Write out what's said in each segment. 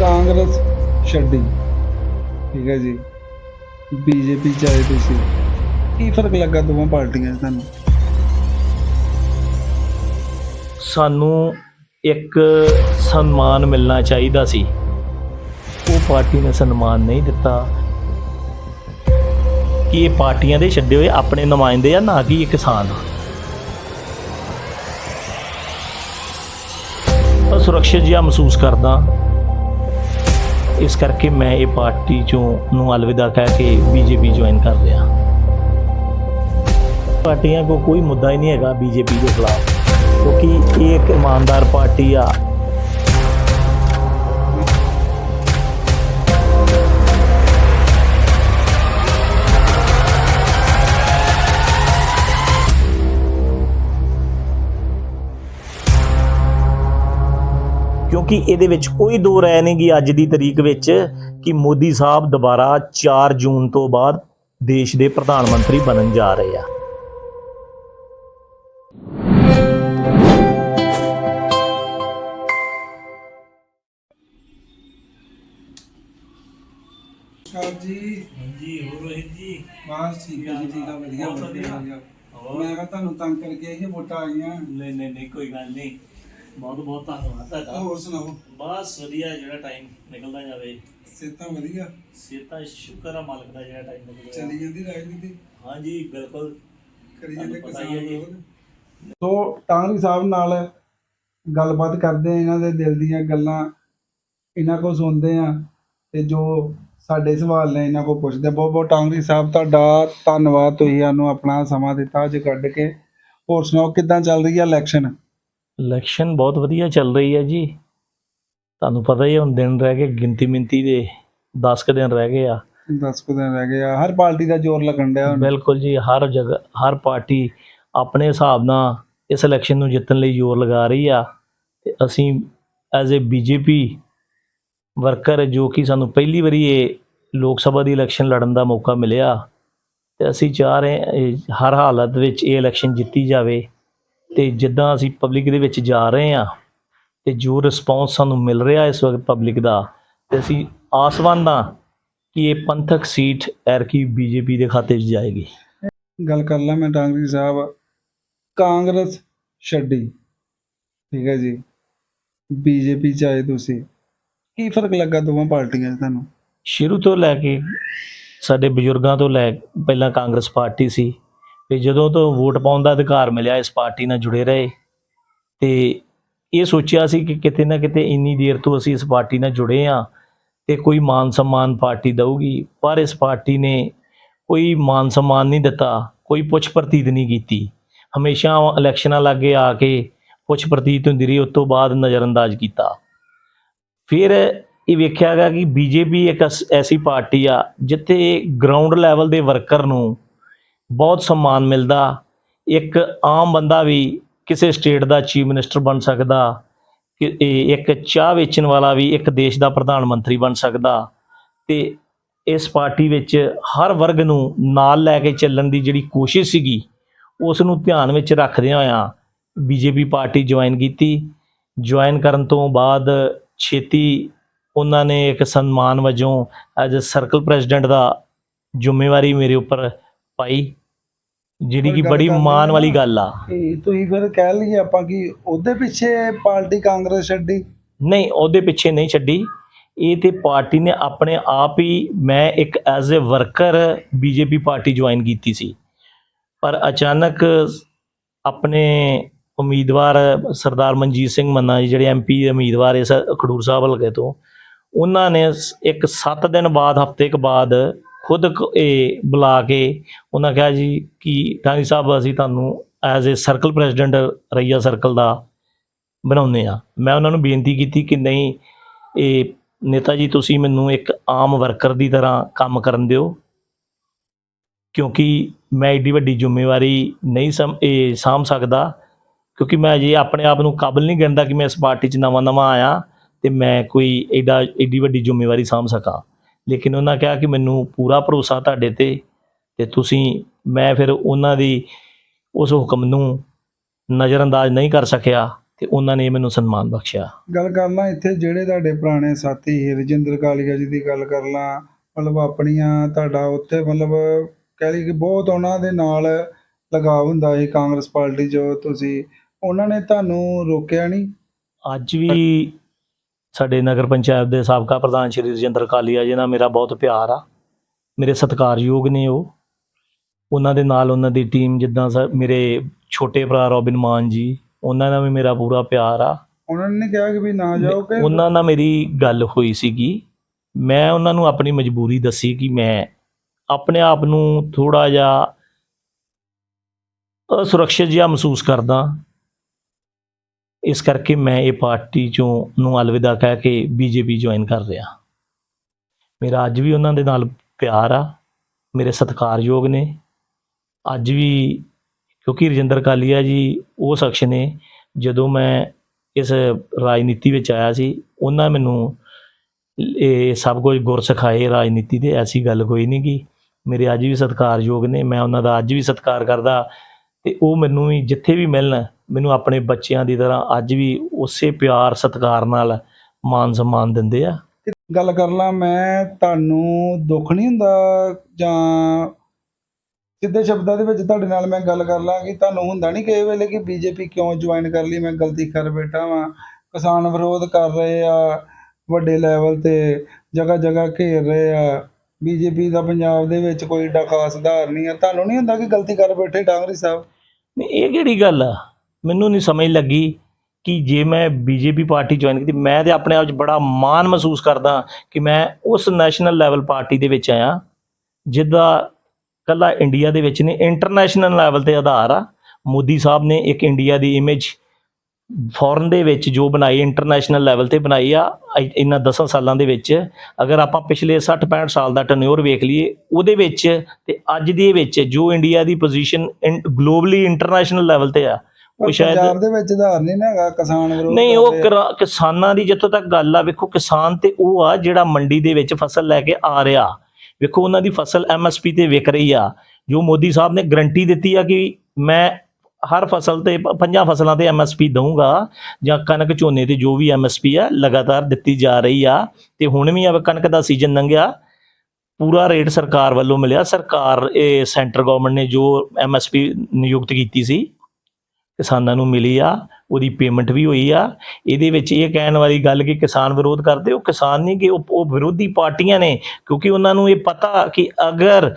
ਕਾਂਗਰਸ ਛੱਡੀ। ਠੀਕ ਹੈ ਜੀ। ਬੀਜੇਪੀ ਚ ਆਏ ਤੁਸੀਂ। ਕੀ ਫ਼ਰਕ ਲੱਗਾ ਦੋਵਾਂ ਪਾਰਟੀਆਂ 'ਚ ਤੁਹਾਨੂੰ? ਸਾਨੂੰ ਇੱਕ ਸਨਮਾਨ ਮਿਲਣਾ ਚਾਹੀਦਾ ਸੀ। ਉਹ ਪਾਰਟੀ ਨੇ ਸਨਮਾਨ ਨਹੀਂ ਦਿੱਤਾ। ਕਿ ਇਹ ਪਾਰਟੀਆਂ ਦੇ ਛੱਡੇ ਹੋਏ ਆਪਣੇ ਨੁਮਾਇੰਦੇ ਆ, ਨਾ ਕਿ ਇਹ ਕਿਸਾਨ? ਸੁਰੱਖਿਅਤ ਜਿਹਾ ਮਹਿਸੂਸ ਕਰਦਾ। ਇਸ ਕਰਕੇ ਮੈਂ ਇਹ ਪਾਰਟੀ ਚੋਂ ਨੂੰ ਅਲਵਿਦਾ ਕਹਿ ਕੇ ਬੀਜੇਪੀ ਜੁਆਇਨ ਕਰ ਲਿਆ ਪਾਰਟੀਆਂ ਕੋ ਕੋਈ ਮੁੱਦਾ ਹੀ ਨਹੀਂ ਹੈਗਾ ਬੀਜੇਪੀ ਦੇ ਖਿਲਾਫ, ਕਿਉਂਕਿ ਇਹ ਇੱਕ ਇਮਾਨਦਾਰ ਪਾਰਟੀ ਆ ਕਿਉਂਕਿ ਇਹਦੇ ਵਿੱਚ ਕੋਈ ਦੋ ਰਾਏ ਨਹੀਂ ਗੀ ਅੱਜ ਦੀ ਤਰੀਕ ਵਿੱਚ ਕਿ ਮੋਦੀ ਸਾਹਿਬ ਦੁਬਾਰਾ 4 ਜੂਨ ਤੋਂ ਬਾਅਦ ਦੇਸ਼ ਦੇ ਪ੍ਰਧਾਨ ਮੰਤਰੀ ਬਣਨ ਜਾ ਰਹੇ ਆ। ਸਰ ਜੀ। ਜੀ ਹੋਰ ਰੋਹਿਤ ਜੀ? ਬਸ ਠੀਕ ਹੈ ਜੀ ਠੀਕ ਆ ਵਧੀਆ ਬਹੁਤ ਵਧੀਆ ਵਧੀਆ। ਵਧੀਆ। ਮੈਂ ਕਿਹਾ ਤੁਹਾਨੂੰ ਤੰਗ ਕਰਕੇ ਇਹ ਵੋਟਾਂ ਆਈਆਂ ਨਹੀਂ ਨਹੀਂ ਨਹੀਂ ਕੋਈ ਗੱਲ ਨਹੀਂ। ਬਹੁਤ ਬਹੁਤ ਧੰਨਵਾਦ ਤੁਹਾਡਾ। ਹੋਰ ਸੁਣਾਓ? ਬਸ ਵਧੀਆ ਜਿਹੜਾ ਟਾਈਮ ਨਿਕਲਦਾ ਜਾਵੇ। ਸਿਹਤਾਂ ਵਧੀਆ? ਸਿਹਤਾਂ ਸ਼ੁਕਰ ਆ ਮਾਲਕ ਦਾ ਜਿਹੜਾ ਟਾਈਮ ਨਿਕਲ ਚੱਲੀ ਜਾਂਦੀ ਰਾਜਨੀਤੀ? ਹਾਂਜੀ ਬਿਲਕੁਲ। ਕਰੀ ਜਾਂਦੇ ਤੁਹਾਨੂੰ ਪਤਾ ਹੀ ਹੈ ਕਿਸਾਨ ਜੀ। ਵਿਰੋਧ ਸੋ ਟਾਂਗਰੀ ਸਾਹਿਬ ਨਾਲ ਗੱਲਬਾਤ ਕਰਦੇ ਆ ਇਹਨਾਂ ਦੇ ਦਿਲ ਦੀਆਂ ਗੱਲਾਂ। ਇਹਨਾਂ ਕੋਲ ਸੁਣਦੇ ਆ ਤੇ ਜੋ ਸਾਡੇ ਸਵਾਲ ਨੇ ਇਹਨਾਂ ਕੋਲ ਪੁੱਛਦੇ। ਬਹੁਤ ਬਹੁਤ ਟਾਂਗਰੀ ਸਾਹਿਬ ਤੁਹਾਡਾ ਧੰਨਵਾਦ ਤੁਸੀਂ ਸਾਨੂੰ ਆਪਣਾ ਸਮਾਂ ਦਿੱਤਾ ਅੱਜ ਕੱਢ ਕੇ। ਹੋਰ ਸੁਣਾਓ ਕਿੱਦਾਂ ਚੱਲ ਰਹੀ ਹੈ ਇਲੈਕਸ਼ਨ ਇਲੈਕਸ਼ਨ ਬਹੁਤ ਵਧੀਆ ਚੱਲ ਰਹੀ ਹੈ ਜੀ। ਤੁਹਾਨੂੰ ਪਤਾ ਹੀ ਹੈ, ਹੁਣ ਦਿਨ ਰਹਿ ਗਏ ਗਿਣਤੀ ਮਿੰਤੀ ਦੇ 10 ਕੁ ਦਿਨ ਰਹਿ ਗਏ ਆ। 10 ਕੁ ਦਿਨ ਰਹਿ ਗਏ ਆ। ਹਰ ਪਾਰਟੀ ਦਾ ਜ਼ੋਰ ਲੱਗਣ ਡਿਆ ਹੁਣ। ਬਿਲਕੁਲ ਜੀ ਹਰ ਜਗ੍ਹਾ ਹਰ ਪਾਰਟੀ ਆਪਣੇ ਹਿਸਾਬ ਨਾਲ ਇਸ ਇਲੈਕਸ਼ਨ ਨੂੰ ਜਿੱਤਣ ਲਈ ਜ਼ੋਰ ਲਗਾ ਰਹੀ ਆ। ਤੇ ਅਸੀਂ ਐਜ਼ ਅ ਬੀਜੇਪੀ ਵਰਕਰ ਜੋ ਕਿ ਸਾਨੂੰ ਪਹਿਲੀ ਵਾਰੀ ਇਹ ਲੋਕ ਸਭਾ ਦੀ ਇਲੈਕਸ਼ਨ ਲੜਨ ਦਾ ਮੌਕਾ ਮਿਲਿਆ ਤੇ ਅਸੀਂ ਚਾਹ ਰਹੇ ਹਰ ਹਾਲਤ ਵਿੱਚ ਇਹ ਇਲੈਕਸ਼ਨ ਜਿੱਤੀ ਜਾਵੇ। ਤੇ ਜਿੱਦਾਂ ਅਸੀਂ ਪਬਲਿਕ ਦੇ ਵਿੱਚ ਜਾ ਰਹੇ ਹਾਂ ਤੇ ਜੋ ਰਿਸਪੌਂਸ ਸਾਨੂੰ ਮਿਲ ਰਿਹਾ ਇਸ ਵਕਤ ਪਬਲਿਕ ਦਾ ਤੇ ਅਸੀਂ ਆਸਵੰਦ ਹਾਂ ਕਿ ਇਹ ਪੰਥਕ ਸੀਟ ਐਰਕੀ ਬੀਜੇਪੀ ਦੇ ਖਾਤੇ 'ਚ ਜਾਏਗੀ। ਗੱਲ ਕਰ ਲਾਂ ਮੈਂ ਟਾਂਗਰੀ ਸਾਹਿਬ। ਕਾਂਗਰਸ ਛੱਡੀ। ਠੀਕ ਹੈ ਜੀ। ਬੀਜੇਪੀ ਚ ਆਏ ਤੁਸੀਂ। ਕੀ ਫ਼ਰਕ ਲੱਗਾ ਦੋਵਾਂ ਪਾਰਟੀਆਂ 'ਚ ਤੁਹਾਨੂੰ? ਸ਼ੁਰੂ ਤੋਂ ਲੈ ਕੇ ਸਾਡੇ ਬਜ਼ੁਰਗਾਂ ਤੋਂ ਲੈ ਪਹਿਲਾਂ ਕਾਂਗਰਸ ਪਾਰਟੀ ਸੀ। ਤੇ ਜਦੋਂ ਤੋਂ ਵੋਟ ਪਾਉਣ ਦਾ ਅਧਿਕਾਰ ਮਿਲਿਆ, ਇਸ ਪਾਰਟੀ ਨਾਲ ਜੁੜੇ ਰਹੇ ਤੇ ਇਹ ਸੋਚਿਆ ਸੀ ਕਿ ਕਿਤੇ ਨਾ ਕਿਤੇ ਇੰਨੀ ਦੇਰ ਤੋਂ ਅਸੀਂ ਇਸ ਪਾਰਟੀ ਨਾਲ ਜੁੜੇ ਆ ਤੇ ਕੋਈ ਮਾਨ ਸਨਮਾਨ ਪਾਰਟੀ ਦਊਗੀ, ਪਰ ਇਸ ਪਾਰਟੀ ਨੇ ਕੋਈ ਮਾਨ ਸਨਮਾਨ ਨਹੀਂ ਦਿੱਤਾ, ਕੋਈ ਪੁੱਛ ਪ੍ਰਤੀਤ ਨਹੀਂ ਕੀਤੀ। ਹਮੇਸ਼ਾ ਇਲੈਕਸ਼ਨਾਂ ਲਾਗੇ ਆ ਕੇ ਪੁੱਛ ਪ੍ਰਤੀਤ ਹੁੰਦੀ ਰਹੀ, ਉਸ ਤੋਂ ਬਾਅਦ ਨਜ਼ਰਅੰਦਾਜ਼ ਕੀਤਾ। ਫਿਰ ਇਹ ਵੇਖਿਆ ਗਿਆ ਕਿ ਬੀਜੇਪੀ ਇੱਕ ਐਸ- ਐਸੀ ਪਾਰਟੀ ਆ ਜਿੱਥੇ ਗਰਾਊਂਡ ਲੈਵਲ ਦੇ ਵਰਕਰ ਨੂੰ ਬਹੁਤ ਸਨਮਾਨ ਮਿਲਦਾ। ਇੱਕ ਆਮ ਬੰਦਾ ਵੀ ਕਿਸੇ ਸਟੇਟ ਦਾ ਚੀਫ ਮਿਨਿਸਟਰ ਬਣ ਸਕਦਾ। ਕਿ ਇੱਕ ਚਾਹ ਵੇਚਣ ਵਾਲਾ ਵੀ ਇੱਕ ਦੇਸ਼ ਦਾ ਪ੍ਰਧਾਨ ਮੰਤਰੀ ਬਣ ਸਕਦਾ। ਤੇ ਇਸ ਪਾਰਟੀ ਵਿੱਚ ਹਰ ਵਰਗ ਨੂੰ ਨਾਲ ਲੈ ਕੇ ਚੱਲਣ ਦੀ ਜਿਹੜੀ ਕੋਸ਼ਿਸ਼ ਸੀਗੀ, ਉਸ ਨੂੰ ਧਿਆਨ ਵਿੱਚ ਰੱਖਦਿਆਂ ਹੋਇਆਂ ਬੀਜੇਪੀ ਪਾਰਟੀ ਜੁਆਇਨ ਕੀਤੀ। ਜੁਆਇਨ ਕਰਨ ਤੋਂ ਬਾਅਦ ਛੇਤੀ ਉਹਨਾਂ ਨੇ ਇੱਕ ਸਨਮਾਨ ਵਜੋਂ ਐਜ਼ ਅ ਸਰਕਲ ਪ੍ਰੈਜ਼ੀਡੈਂਟ ਦਾ ਜ਼ਿੰਮੇਵਾਰੀ ਮੇਰੇ ਉੱਪਰ ਪਾਈ ਜਿਹੜੀ ਕਿ ਬੜੀ ਮਾਣ ਵਾਲੀ ਗੱਲ ਆ। ਇਹ ਤੁਸੀਂ ਫਿਰ ਕਹਿ ਲਈਏ ਆਪਾਂ ਕਿ ਉਹਦੇ ਪਿੱਛੇ ਪਾਰਟੀ ਕਾਂਗਰਸ ਛੱਡੀ। ਨਹੀਂ ਉਹਦੇ ਪਿੱਛੇ ਨਹੀਂ ਛੱਡੀ। ਇਹ ਤੇ ਪਾਰਟੀ ਨੇ ਆਪਣੇ ਆਪ ਹੀ ਮੈਂ ਇੱਕ as a worker BJP party join ਕੀਤੀ ਸੀ। ਪਰ ਅਚਾਨਕ ਆਪਣੇ ਉਮੀਦਵਾਰ ਸਰਦਾਰ ਮਨਜੀਤ ਸਿੰਘ ਮੰਨਾ ਜੀ ਜਿਹੜੇ ਐਮਪੀ ਉਮੀਦਵਾਰ ਇਸ ਖਡੂਰ ਸਾਹਿਬ ਹਲਕੇ ਤੋਂ ਉਹਨਾਂ ਨੇ ਇੱਕ 7 ਦਿਨ ਬਾਅਦ ਹਫ਼ਤੇ ਕੁ ਬਾਅਦ ਖੁਦ ਇਹ ਬੁਲਾ ਕੇ ਉਹਨਾਂ ਕਿਹਾ ਜੀ ਕਿ ਟਾਂਗੀ ਸਾਹਿਬ ਅਸੀਂ ਤੁਹਾਨੂੰ as a circle president Raiya circle ਦਾ ਬਣਾਉਂਦੇ ਆ ਮੈਂ ਉਹਨਾਂ ਨੂੰ ਬੇਨਤੀ ਕੀਤੀ ਕਿ ਨਹੀਂ, ਇਹ ਨੇਤਾ ਜੀ ਤੁਸੀਂ ਮੈਨੂੰ ਇੱਕ ਆਮ ਵਰਕਰ ਦੀ ਤਰ੍ਹਾਂ ਕੰਮ ਕਰਨ ਦਿਓ। ਕਿਉਂਕਿ ਮੈਂ ਏਡੀ ਵੱਡੀ ਜ਼ਿੰਮੇਵਾਰੀ ਨਹੀਂ ਸਮ, ਇਹ ਸਾਂਭ ਸਕਦਾ। ਕਿਉਂਕਿ ਮੈਂ ਜੇ ਆਪਣੇ ਆਪ ਨੂੰ ਕਾਬਲ ਨਹੀਂ ਗਿਣਦਾ ਕਿ ਮੈਂ ਇਸ ਪਾਰਟੀ 'ਚ ਨਵਾਂ ਨਵਾਂ ਆਇਆ ਤੇ ਮੈਂ ਕੋਈ ਏਡਾ, ਏਡੀ ਵੱਡੀ ਜ਼ਿੰਮੇਵਾਰੀ ਸਾਂਭ ਸਕਾਂ। ਲੇਕਿਨ ਉਹਨਾਂ ਕਿਹਾ ਕਿ ਮੈਨੂੰ ਪੂਰਾ ਭਰੋਸਾ ਤੁਹਾਡੇ ਤੇ ਤੇ ਤੁਸੀਂ ਮੈਂ ਫਿਰ ਉਹਨਾਂ ਦੀ ਉਸ ਹੁਕਮ ਨੂੰ ਨਜ਼ਰਅੰਦਾਜ਼ ਨਹੀਂ ਕਰ ਸਕਿਆ ਤੇ ਉਹਨਾਂ ਨੇ ਮੈਨੂੰ ਸਨਮਾਨ ਬਖਸ਼ਿਆ। ਗੱਲ ਕਰ ਲਾਂ ਇੱਥੇ ਜਿਹੜੇ ਤੁਹਾਡੇ ਪੁਰਾਣੇ ਸਾਥੀ ਰਜਿੰਦਰ ਕਾਲੀਆ ਜੀ ਦੀ ਗੱਲ ਕਰ ਲਾਂ ਮਤਲਬ ਆਪਣੀਆਂ ਤੁਹਾਡਾ ਉੱਥੇ ਮਤਲਬ ਕਹਿ ਲਈ ਕਿ ਬਹੁਤ ਉਹਨਾਂ ਦੇ ਨਾਲ ਲਗਾਵ ਹੁੰਦਾ ਸੀ ਕਾਂਗਰਸ ਪਾਰਟੀ 'ਚ ਤੁਸੀਂ ਉਹਨਾਂ ਨੇ ਤੁਹਾਨੂੰ ਰੋਕਿਆ ਨਹੀਂ? ਅੱਜ ਵੀ ਸਾਡੇ ਨਗਰ ਪੰਚਾਇਤ ਦੇ ਸਾਬਕਾ ਪ੍ਰਧਾਨ ਸ਼੍ਰੀ ਰਜਿੰਦਰ ਕਾਲੀਆ ਜੀ ਨਾਲ ਮੇਰਾ ਬਹੁਤ ਪਿਆਰ ਆ। ਮੇਰੇ ਸਤਿਕਾਰਯੋਗ ਨੇ ਉਹ। ਉਹਨਾਂ ਦੇ ਨਾਲ ਉਹਨਾਂ ਦੀ ਟੀਮ ਜਿੱਦਾਂ ਮੇਰੇ ਛੋਟੇ ਭਰਾ ਰੋਬਿਨ ਮਾਨ ਜੀ ਉਹਨਾਂ ਨਾਲ ਵੀ ਮੇਰਾ ਪੂਰਾ ਪਿਆਰ ਆ। ਉਹਨਾਂ ਨੇ ਕਿਹਾ ਕਿ ਵੀ ਨਾ ਜਾਓ ਕਿ ਉਹਨਾਂ ਨਾਲ ਮੇਰੀ ਗੱਲ ਹੋਈ ਸੀਗੀ। ਮੈਂ ਉਹਨਾਂ ਨੂੰ ਆਪਣੀ ਮਜਬੂਰੀ ਦੱਸੀ ਕਿ ਮੈਂ ਆਪਣੇ ਆਪ ਨੂੰ ਥੋੜਾ ਜਿਹਾ ਅਸੁਰੱਖਿਅਤ ਜਿਹਾ ਮਹਿਸੂਸ ਕਰਦਾ। ਇਸ ਕਰਕੇ ਮੈਂ ਇਹ ਪਾਰਟੀ ਚੋਂ ਨੂੰ ਅਲਵਿਦਾ ਕਹਿ ਕੇ ਬੀਜੇਪੀ ਜੁਆਇਨ ਕਰ ਰਿਹਾ। ਮੇਰਾ ਅੱਜ ਵੀ ਉਹਨਾਂ ਦੇ ਨਾਲ ਪਿਆਰ ਆ, ਮੇਰੇ ਸਤਿਕਾਰਯੋਗ ਨੇ। ਅੱਜ ਵੀ ਕਿਉਂਕਿ ਰਜਿੰਦਰ ਕਾਲੀਆ ਜੀ ਉਹ ਸ਼ਖਸ ਨੇ, ਜਦੋਂ ਮੈਂ ਇਸ ਰਾਜਨੀਤੀ ਵਿੱਚ ਆਇਆ ਸੀ, ਉਹਨਾਂ ਮੈਨੂੰ ਇਹ ਸਭ ਕੁਝ ਗੁਰ ਸਿਖਾਏ ਰਾਜਨੀਤੀ ਦੇ, ਐਸੀ ਗੱਲ ਕੋਈ ਨਹੀਂ ਕਿ ਮੇਰੇ ਅੱਜ ਵੀ ਸਤਿਕਾਰਯੋਗ ਨੇ, ਮੈਂ ਉਹਨਾਂ ਦਾ ਅੱਜ ਵੀ ਸਤਿਕਾਰ ਕਰਦਾ ਤੇ ਉਹ ਮੈਨੂੰ ਵੀ ਜਿੱਥੇ ਵੀ ਮਿਲਣ ਮੈਨੂੰ ਆਪਣੇ ਬੱਚਿਆਂ ਦੀ ਤਰ੍ਹਾਂ ਅੱਜ ਵੀ ਉਸੇ ਪਿਆਰ ਸਤਿਕਾਰ ਨਾਲ ਮਾਨ ਸਨਮਾਨ ਦਿੰਦੇ ਆ। ਗੱਲ ਕਰ ਲਾਂ ਮੈਂ ਤੁਹਾਨੂੰ ਦੁੱਖ ਨਹੀਂ ਹੁੰਦਾ ਜਾਂ ਸਿੱਧੇ ਸ਼ਬਦਾਂ ਦੇ ਵਿੱਚ ਤੁਹਾਡੇ ਨਾਲ ਮੈਂ ਗੱਲ ਕਰ ਲਾਂ ਕਿ ਤੁਹਾਨੂੰ ਹੁੰਦਾ ਨਹੀਂ ਕਿ ਇਹ ਵੇਲੇ ਕਿ ਬੀਜੇਪੀ ਕਿਉਂ ਜੁਆਇਨ ਕਰ ਲਈ ਮੈਂ ਗਲਤੀ ਕਰ ਬੈਠਾ ਵਾਂ। ਕਿਸਾਨ ਵਿਰੋਧ ਕਰ ਰਹੇ ਆ ਵੱਡੇ ਲੈਵਲ ਤੇ ਜਗ੍ਹਾ ਜਗ੍ਹਾ ਘੇਰ ਰਹੇ ਆ। ਬੀਜੇਪੀ ਦਾ ਪੰਜਾਬ ਦੇ ਵਿੱਚ ਕੋਈ ਏਡਾ ਖਾਸ ਸੁਧਾਰ ਨਹੀਂ ਆ। ਤੁਹਾਨੂੰ ਨਹੀਂ ਹੁੰਦਾ ਕਿ ਗਲਤੀ ਕਰ ਬੈਠੇ ਡਾਂਗਰੀ ਸਾਹਿਬ? ਨਹੀਂ, ਇਹ ਕਿਹੜੀ ਗੱਲ ਆ? ਮੈਨੂੰ ਨਹੀਂ ਸਮਝ ਲੱਗੀ ਕਿ ਜੇ ਮੈਂ ਬੀਜੇਪੀ ਪਾਰਟੀ ਜੁਆਇਨ ਕੀਤੀ, ਮੈਂ ਤੇ ਆਪਣੇ ਆਪ 'ਚ ਬੜਾ ਮਾਣ ਮਹਿਸੂਸ ਕਰਦਾ ਕਿ ਮੈਂ ਉਸ ਨੈਸ਼ਨਲ ਲੈਵਲ ਪਾਰਟੀ ਦੇ ਵਿੱਚ ਆਇਆ ਜਿਹਦਾ ਕੱਲਾ ਇੰਡੀਆ ਦੇ ਵਿੱਚ ਨਹੀਂ ਇੰਟਰਨੈਸ਼ਨਲ ਲੈਵਲ ਤੇ ਆਧਾਰ ਆ। ਮੋਦੀ ਸਾਹਿਬ ਨੇ ਇੱਕ ਇੰਡੀਆ ਦੀ ਇਮੇਜ ਫੋਰਨ ਦੇ ਵਿੱਚ ਜੋ ਬਣਾਈ ਇੰਟਰਨੈਸ਼ਨਲ ਲੈਵਲ ਤੇ ਬਣਾਈ ਆ ਇਹਨਾਂ 10 ਸਾਲਾਂ ਦੇ ਵਿੱਚ। ਅਗਰ ਆਪਾਂ ਪਿਛਲੇ 60 65 ਸਾਲ ਦਾ ਟਰਨਓਵਰ ਵੇਖ ਲਈਏ, ਉਹਦੇ ਵਿੱਚ ਤੇ ਅੱਜ ਦੇ ਵਿੱਚ ਜੋ ਇੰਡੀਆ ਦੀ ਪੋਜੀਸ਼ਨ ਗਲੋਬਲੀ ਇੰਟਰਨੈਸ਼ਨਲ ਲੈਵਲ ਤੇ ਆ ਉਹ ਸ਼ਾਇਦ ਪੰਜਾਬ ਦੇ ਵਿੱਚ ਸੁਧਾਰ ਨਹੀਂ ਨਾ ਹੈਗਾ ਕਿਸਾਨ ਵਿਰੋਧ ਨਹੀਂ ਉਹ। ਕਿਰਾ- ਕਿਸਾਨਾਂ ਦੀ ਜਿੱਥੋਂ ਤੱਕ ਗੱਲ ਆ ਵੇਖੋ ਕਿਸਾਨ ਤੇ ਉਹ ਆ ਜਿਹੜਾ ਮੰਡੀ ਦੇ ਵਿੱਚ ਫਸਲ ਲੈ ਕੇ ਆ ਰਿਹਾ। ਵੇਖੋ ਉਹਨਾਂ ਦੀ ਫਸਲ ਐਮਐਸਪੀ ਤੇ ਵਿਕ ਰਹੀ ਆ। ਜੋ ਮੋਦੀ ਸਾਹਿਬ ਨੇ ਗਰੰਟੀ ਦਿੱਤੀ ਆ ਕਿ ਮੈਂ ਹਰ ਫਸਲ ਤੇ ਪ- ਪੰਜਾਂ ਫਸਲਾਂ ਤੇ ਐਮਐਸਪੀ ਦਊਂਗਾ ਜਾਂ ਕਣਕ ਝੋਨੇ ਤੇ ਜੋ ਵੀ ਐਮਐਸਪੀ ਆ ਲਗਾਤਾਰ ਦਿੱਤੀ ਜਾ ਰਹੀ ਆ। ਤੇ ਹੁਣ ਵੀ ਆ ਕਣਕ ਦਾ ਸੀਜ਼ਨ ਲੰਘਿਆ। ਪੂਰਾ ਰੇਟ ਸਰਕਾਰ ਵੱਲੋਂ ਮਿਲਿਆ। ਸਰਕਾਰ ਇਹ ਸੈਂਟਰ ਗਵਰਨਮੈਂਟ ਨੇ ਜੋ ਐਮਐਸਪੀ ਨਿਯੁਕਤ ਕੀਤੀ ਸੀ ਕਿਸਾਨਾਂ ਨੂੰ ਮਿਲੀ ਆ, ਉਹਦੀ ਪੇਮੈਂਟ ਵੀ ਹੋਈ ਆ। ਇਹਦੇ ਵਿੱਚ ਇਹ ਕਹਿਣ ਵਾਲੀ ਗੱਲ ਕਿ ਕਿਸਾਨ ਵਿਰੋਧ ਕਰਦੇ, ਉਹ ਕਿਸਾਨ ਨਹੀਂ ਕਿ ਉਹ ਉਹ ਵਿਰੋਧੀ ਪਾਰਟੀਆਂ ਨੇ, ਕਿਉਂਕਿ ਉਹਨਾਂ ਨੂੰ ਇਹ ਪਤਾ ਕਿ ਅਗਰ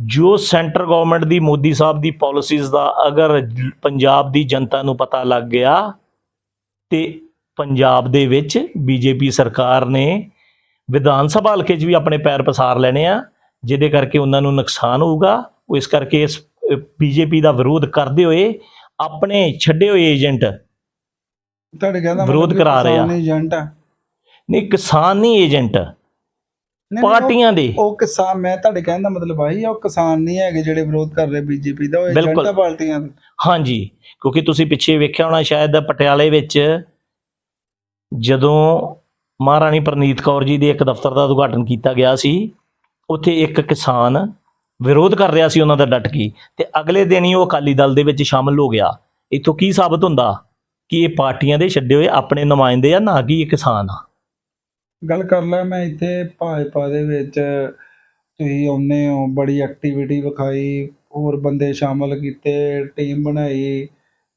ਜੋ ਸੈਂਟਰ ਗਵਰਨਮੈਂਟ ਦੀ, ਮੋਦੀ ਸਾਹਿਬ ਦੀ ਪਾਲਿਸੀਜ਼ ਦਾ ਅਗਰ ਪੰਜਾਬ ਦੀ ਜਨਤਾ ਨੂੰ ਪਤਾ ਲੱਗ ਗਿਆ, ਤੇ ਪੰਜਾਬ ਦੇ ਵਿੱਚ ਬੀਜੇਪੀ ਸਰਕਾਰ ਨੇ ਵਿਧਾਨ ਸਭਾ ਹਲਕੇ 'ਚ ਵੀ ਆਪਣੇ ਪੈਰ ਪਸਾਰ ਲੈਣੇ ਆ, ਜਿਹਦੇ ਕਰਕੇ ਉਹਨਾਂ ਨੂੰ ਨੁਕਸਾਨ ਹੋਊਗਾ। ਉਹ ਇਸ ਕਰਕੇ ਇਸ ਬੀਜੇਪੀ ਦਾ ਵਿਰੋਧ ਕਰਦੇ ਹੋਏ ਆਪਣੇ ਛੱਡੇ ਹੋਏ ਏਜੰਟ ਤੁਹਾਡੇ ਕਹਿੰਦਾ ਵਿਰੋਧ ਕਰਾ ਰਹੇ ਆ। ਏਜੰਟ ਆ ਨਹੀਂ ਕਿਸਾਨ ਨਹੀਂ ਏਜੰਟ ਪਾਰਟੀਆਂ ਦੇ ਉਹ ਕਿਸਾਨ ਮੈਂ ਤੁਹਾਡੇ ਕਹਿਣ ਦਾ ਮਤਲਬ ਆਹੀ ਆ ਉਹ ਕਿਸਾਨ ਨਹੀਂ ਹੈਗੇ ਜਿਹੜੇ ਵਿਰੋਧ ਕਰ ਰਹੇ ਬੀਜੇਪੀ ਦਾ ਉਹ। ਏਜੰਟਾ ਪਾਰਟੀਆਂ ਦੇ ਹਾਂਜੀ ਕਿਉਂਕਿ ਤੁਸੀਂ ਪਿੱਛੇ ਵੇਖਿਆ ਹੋਣਾ ਸ਼ਾਇਦ ਪਟਿਆਲੇ ਵਿੱਚ ਜਦੋਂ ਮਹਾਰਾਣੀ ਪ੍ਰਨੀਤ ਕੌਰ ਜੀ ਦੇ ਇੱਕ ਦਫ਼ਤਰ ਦਾ ਉਦਘਾਟਨ ਕੀਤਾ ਗਿਆ ਸੀ ਉੱਥੇ ਇੱਕ ਕਿਸਾਨ ਵਿਰੋਧ ਕਰ ਰਿਹਾ ਸੀ ਉਹਨਾਂ ਦਾ ਡਟ ਕੇ ਤੇ ਅਗਲੇ ਦਿਨ ਹੀ ਉਹ ਅਕਾਲੀ ਦਲ ਦੇ ਵਿੱਚ ਸ਼ਾਮਲ ਹੋ ਗਿਆ। ਇਥੋਂ ਕੀ ਸਾਬਤ ਹੁੰਦਾ? ਕਿ ਇਹ ਪਾਰਟੀਆਂ ਦੇ ਛੱਡੇ ਹੋਏ ਆਪਣੇ ਨੁਮਾਇੰਦੇ ਆ ਨਾ ਕਿ ਇਹ ਕਿਸਾਨ ਆ? ਗੱਲ ਕਰ ਲੈ, ਮੈਂ ਇੱਥੇ ਭਾਜਪਾ ਦੇ ਵਿੱਚ ਤੁਸੀਂ ਆਉਂਦੇ ਹੋ ਬੜੀ ਐਕਟੀਵਿਟੀ ਵਿਖਾਈ, ਹੋਰ ਬੰਦੇ ਸ਼ਾਮਲ ਕੀਤੇ ਟੀਮ ਬਣਾਈ।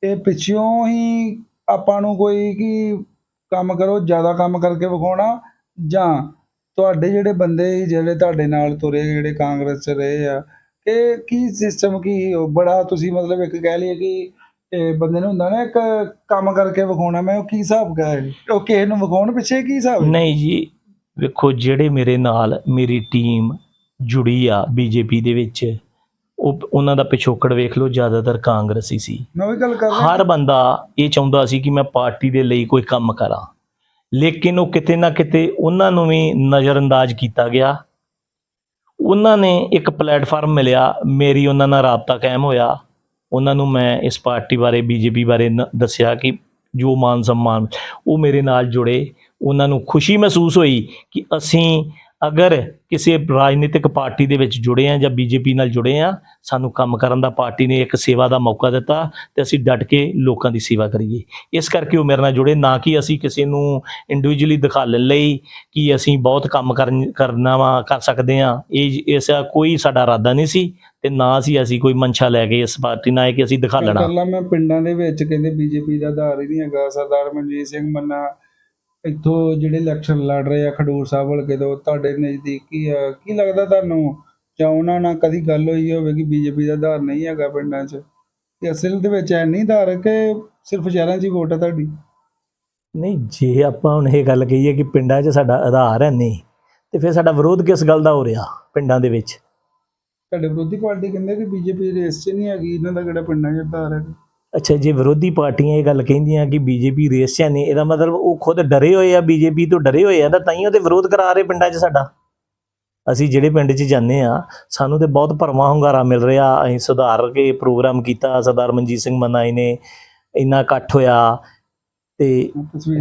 ਇਹ ਪਿੱਛੋਂ ਹੀ ਆਪਾਂ ਨੂੰ ਕੋਈ ਕਿ ਕੰਮ ਕਰੋ, ਜ਼ਿਆਦਾ ਕੰਮ ਕਰਕੇ ਵਿਖਾਉਣਾ ਜਾਂ ਤੁਹਾਡੇ ਜਿਹੜੇ ਬੰਦੇ ਜਿਹੜੇ ਤੁਹਾਡੇ ਨਾਲ ਤੁਰੇ ਜਿਹੜੇ ਕਾਂਗਰਸ 'ਚ ਰਹੇ ਆ ਕਿ ਕੀ ਸਿਸਟਮ ਕੀ ਉਹ? ਬੜਾ ਤੁਸੀਂ ਮਤਲਬ ਇੱਕ ਕਹਿ ਲਈਏ ਕਿ ਇਹ ਬੰਦੇ ਨੂੰ ਹੁੰਦਾ ਨਾ ਇੱਕ ਕੰਮ ਕਰਕੇ ਵਿਖਾਉਣਾ ਮੈਂ ਉਹ ਕੀ ਹਿਸਾਬ ਕਾ ਹੈ? ਉਹ ਕਿਸੇ ਨੂੰ ਵਿਖਾਉਣ ਪਿੱਛੇ ਕੀ ਹਿਸਾਬ ਹੈ? ਨਹੀਂ ਜੀ ਵੇਖੋ ਜਿਹੜੇ ਮੇਰੇ ਨਾਲ ਮੇਰੀ ਟੀਮ ਜੁੜੀ ਆ ਬੀਜੇਪੀ ਦੇ ਵਿੱਚ ਉਹ ਉਹਨਾਂ ਦਾ ਪਿਛੋਕੜ ਵੇਖ ਲਓ ਜ਼ਿਆਦਾਤਰ ਕਾਂਗਰਸੀ ਸੀ। ਮੈਂ ਉਹੀ ਗੱਲ ਕਰ ਰਿਹਾ। ਹਰ ਬੰਦਾ ਇਹ ਚਾਹੁੰਦਾ ਸੀ ਕਿ ਮੈਂ ਪਾਰਟੀ ਦੇ ਲਈ ਕੋਈ ਕੰਮ ਕਰਾਂ। ਲੇਕਿਨ ਉਹ ਕਿਤੇ ਨਾ ਕਿਤੇ ਉਹਨਾਂ ਨੂੰ ਵੀ ਨਜ਼ਰਅੰਦਾਜ਼ ਕੀਤਾ ਗਿਆ। ਉਹਨਾਂ ਨੇ ਇੱਕ ਪਲੇਟਫਾਰਮ ਮਿਲਿਆ, ਮੇਰੀ ਉਹਨਾਂ ਨਾਲ ਰਾਬਤਾ ਕਾਇਮ ਹੋਇਆ। ਉਹਨਾਂ ਨੂੰ ਮੈਂ ਇਸ ਪਾਰਟੀ ਬਾਰੇ, ਬੀਜੇਪੀ ਬਾਰੇ ਨ- ਦੱਸਿਆ ਕਿ ਜੋ ਮਾਨ ਸਨਮਾਨ ਉਹ ਮੇਰੇ ਨਾਲ ਜੁੜੇ। ਉਹਨਾਂ ਨੂੰ ਖੁਸ਼ੀ ਮਹਿਸੂਸ ਹੋਈ ਕਿ ਅਸੀਂ ਅਗਰ ਕਿਸੇ ਰਾਜਨੀਤਿਕ ਪਾਰਟੀ ਦੇ ਵਿੱਚ ਜੁੜੇ ਆ ਜਾਂ ਬੀਜੇਪੀ ਨਾਲ ਜੁੜੇ ਆ ਸਾਨੂੰ ਕੰਮ ਕਰਨ ਦਾ ਪਾਰਟੀ ਨੇ ਇੱਕ ਸੇਵਾ ਦਾ ਮੌਕਾ ਦਿੱਤਾ ਤੇ ਅਸੀਂ ਡਟ ਕੇ ਲੋਕਾਂ ਦੀ ਸੇਵਾ ਕਰੀਏ। ਇਸ ਕਰਕੇ ਉਹ ਮੇਰੇ ਨਾਲ ਜੁੜੇ ਨਾ ਕਿ ਅਸੀਂ ਕਿਸੇ ਨੂੰ ਇੰਡੀਵਿਜੂਅਲੀ ਦਿਖਾਉਣ ਲਈ ਕਿ ਅਸੀਂ ਬਹੁਤ ਕੰਮ ਕਰਨ ਵਾ ਕਰ ਸਕਦੇ ਆ ਇਹ ਐਸਾ ਕੋਈ ਸਾਡਾ ਇਰਾਦਾ ਨਹੀਂ ਸੀ ਤੇ ਨਾ ਸੀ ਅਸੀਂ ਕੋਈ ਮਨਸ਼ਾ ਲੈ ਕੇ ਇਸ ਪਾਰਟੀ ਨਾਲ ਕਿ ਅਸੀਂ ਦਿਖਾ ਲੈਣਾ। ਪਹਿਲਾਂ ਮੈਂ ਪਿੰਡਾਂ ਦੇ ਵਿੱਚ ਕਹਿੰਦੇ ਬੀਜੇਪੀ ਦਾ ਆਧਾਰ ਹੀ ਨਹੀਂ ਹੈਗਾ ਸਰਦਾਰ ਮਨਜੀਤ ਸਿੰਘ ਮੰਨਾ ਇੱਥੋਂ ਜਿਹੜੇ ਇਲੈਕਸ਼ਨ ਲੜ ਰਹੇ ਆ ਖਡੂਰ ਸਾਹਿਬ ਹਲਕੇ ਤੋਂ ਤੁਹਾਡੇ ਨਜ਼ਦੀਕੀ ਆ? ਕੀ ਲੱਗਦਾ ਤੁਹਾਨੂੰ? ਜਾਂ ਉਹਨਾਂ ਨਾਲ ਕਦੀ ਗੱਲ ਹੋਈ ਹੋਵੇ ਕਿ ਬੀਜੇਪੀ ਦਾ ਆਧਾਰ ਨਹੀਂ ਹੈਗਾ ਪਿੰਡਾਂ 'ਚ? ਤੇ ਅਸਲ ਦੇ ਵਿੱਚ ਐ ਨਹੀਂ ਆਧਾਰ ਕਿ ਸਿਰਫ ਸ਼ਹਿਰਾਂ 'ਚ ਹੀ ਵੋਟ ਹੈ ਤੁਹਾਡੀ? ਨਹੀਂ ਜੇ ਆਪਾਂ ਹੁਣ ਇਹ ਗੱਲ ਕਹੀਏ ਕਿ ਪਿੰਡਾਂ 'ਚ ਸਾਡਾ ਆਧਾਰ ਹੈ ਨਹੀਂ ਤੇ ਫਿਰ ਸਾਡਾ ਵਿਰੋਧ ਕਿਸ ਗੱਲ ਦਾ ਹੋ ਰਿਹਾ ਪਿੰਡਾਂ ਦੇ ਵਿੱਚ? ਤੁਹਾਡੇ ਵਿਰੋਧੀ ਪਾਰਟੀ ਕਹਿੰਦੇ ਕਿ ਬੀਜੇਪੀ ਰੇਸ 'ਚ ਨਹੀਂ ਹੈਗੀ ਇਹਨਾਂ ਦਾ ਕਿਹੜਾ ਪਿੰਡਾਂ 'ਚ ਆਧਾਰ ਹੈ? ਅੱਛਾ ਜੇ ਵਿਰੋਧੀ ਪਾਰਟੀਆਂ ਇਹ ਗੱਲ ਕਹਿੰਦੀਆਂ ਕਿ ਬੀਜੇਪੀ ਰੇਸ 'ਚ ਹੈ ਨਹੀਂ ਇਹਦਾ ਮਤਲਬ ਉਹ ਖੁਦ ਡਰੇ ਹੋਏ ਆ ਬੀਜੇਪੀ ਤੋਂ ਡਰੇ ਹੋਏ ਆ ਤਾਂ ਤਾਂ ਹੀ ਉਹਦੇ ਵਿਰੋਧ ਕਰਾ ਰਹੇ ਪਿੰਡਾਂ 'ਚ ਸਾਡਾ ਅਸੀਂ ਜਿਹੜੇ ਪਿੰਡ 'ਚ ਜਾਂਦੇ ਆ ਸਾਨੂੰ ਤੇ ਬਹੁਤ ਭਰਵਾਂ ਹੁੰਗਾਰਾ ਮਿਲ ਰਿਹਾ ਅਸੀਂ ਸੁਧਾਰ ਕੇ ਪ੍ਰੋਗਰਾਮ ਕੀਤਾ ਸਰਦਾਰ ਮਨਜੀਤ ਸਿੰਘ ਮਨਾਈ ਨੇ ਇੰਨਾ ਇਕੱਠ ਹੋਇਆ ਤੇ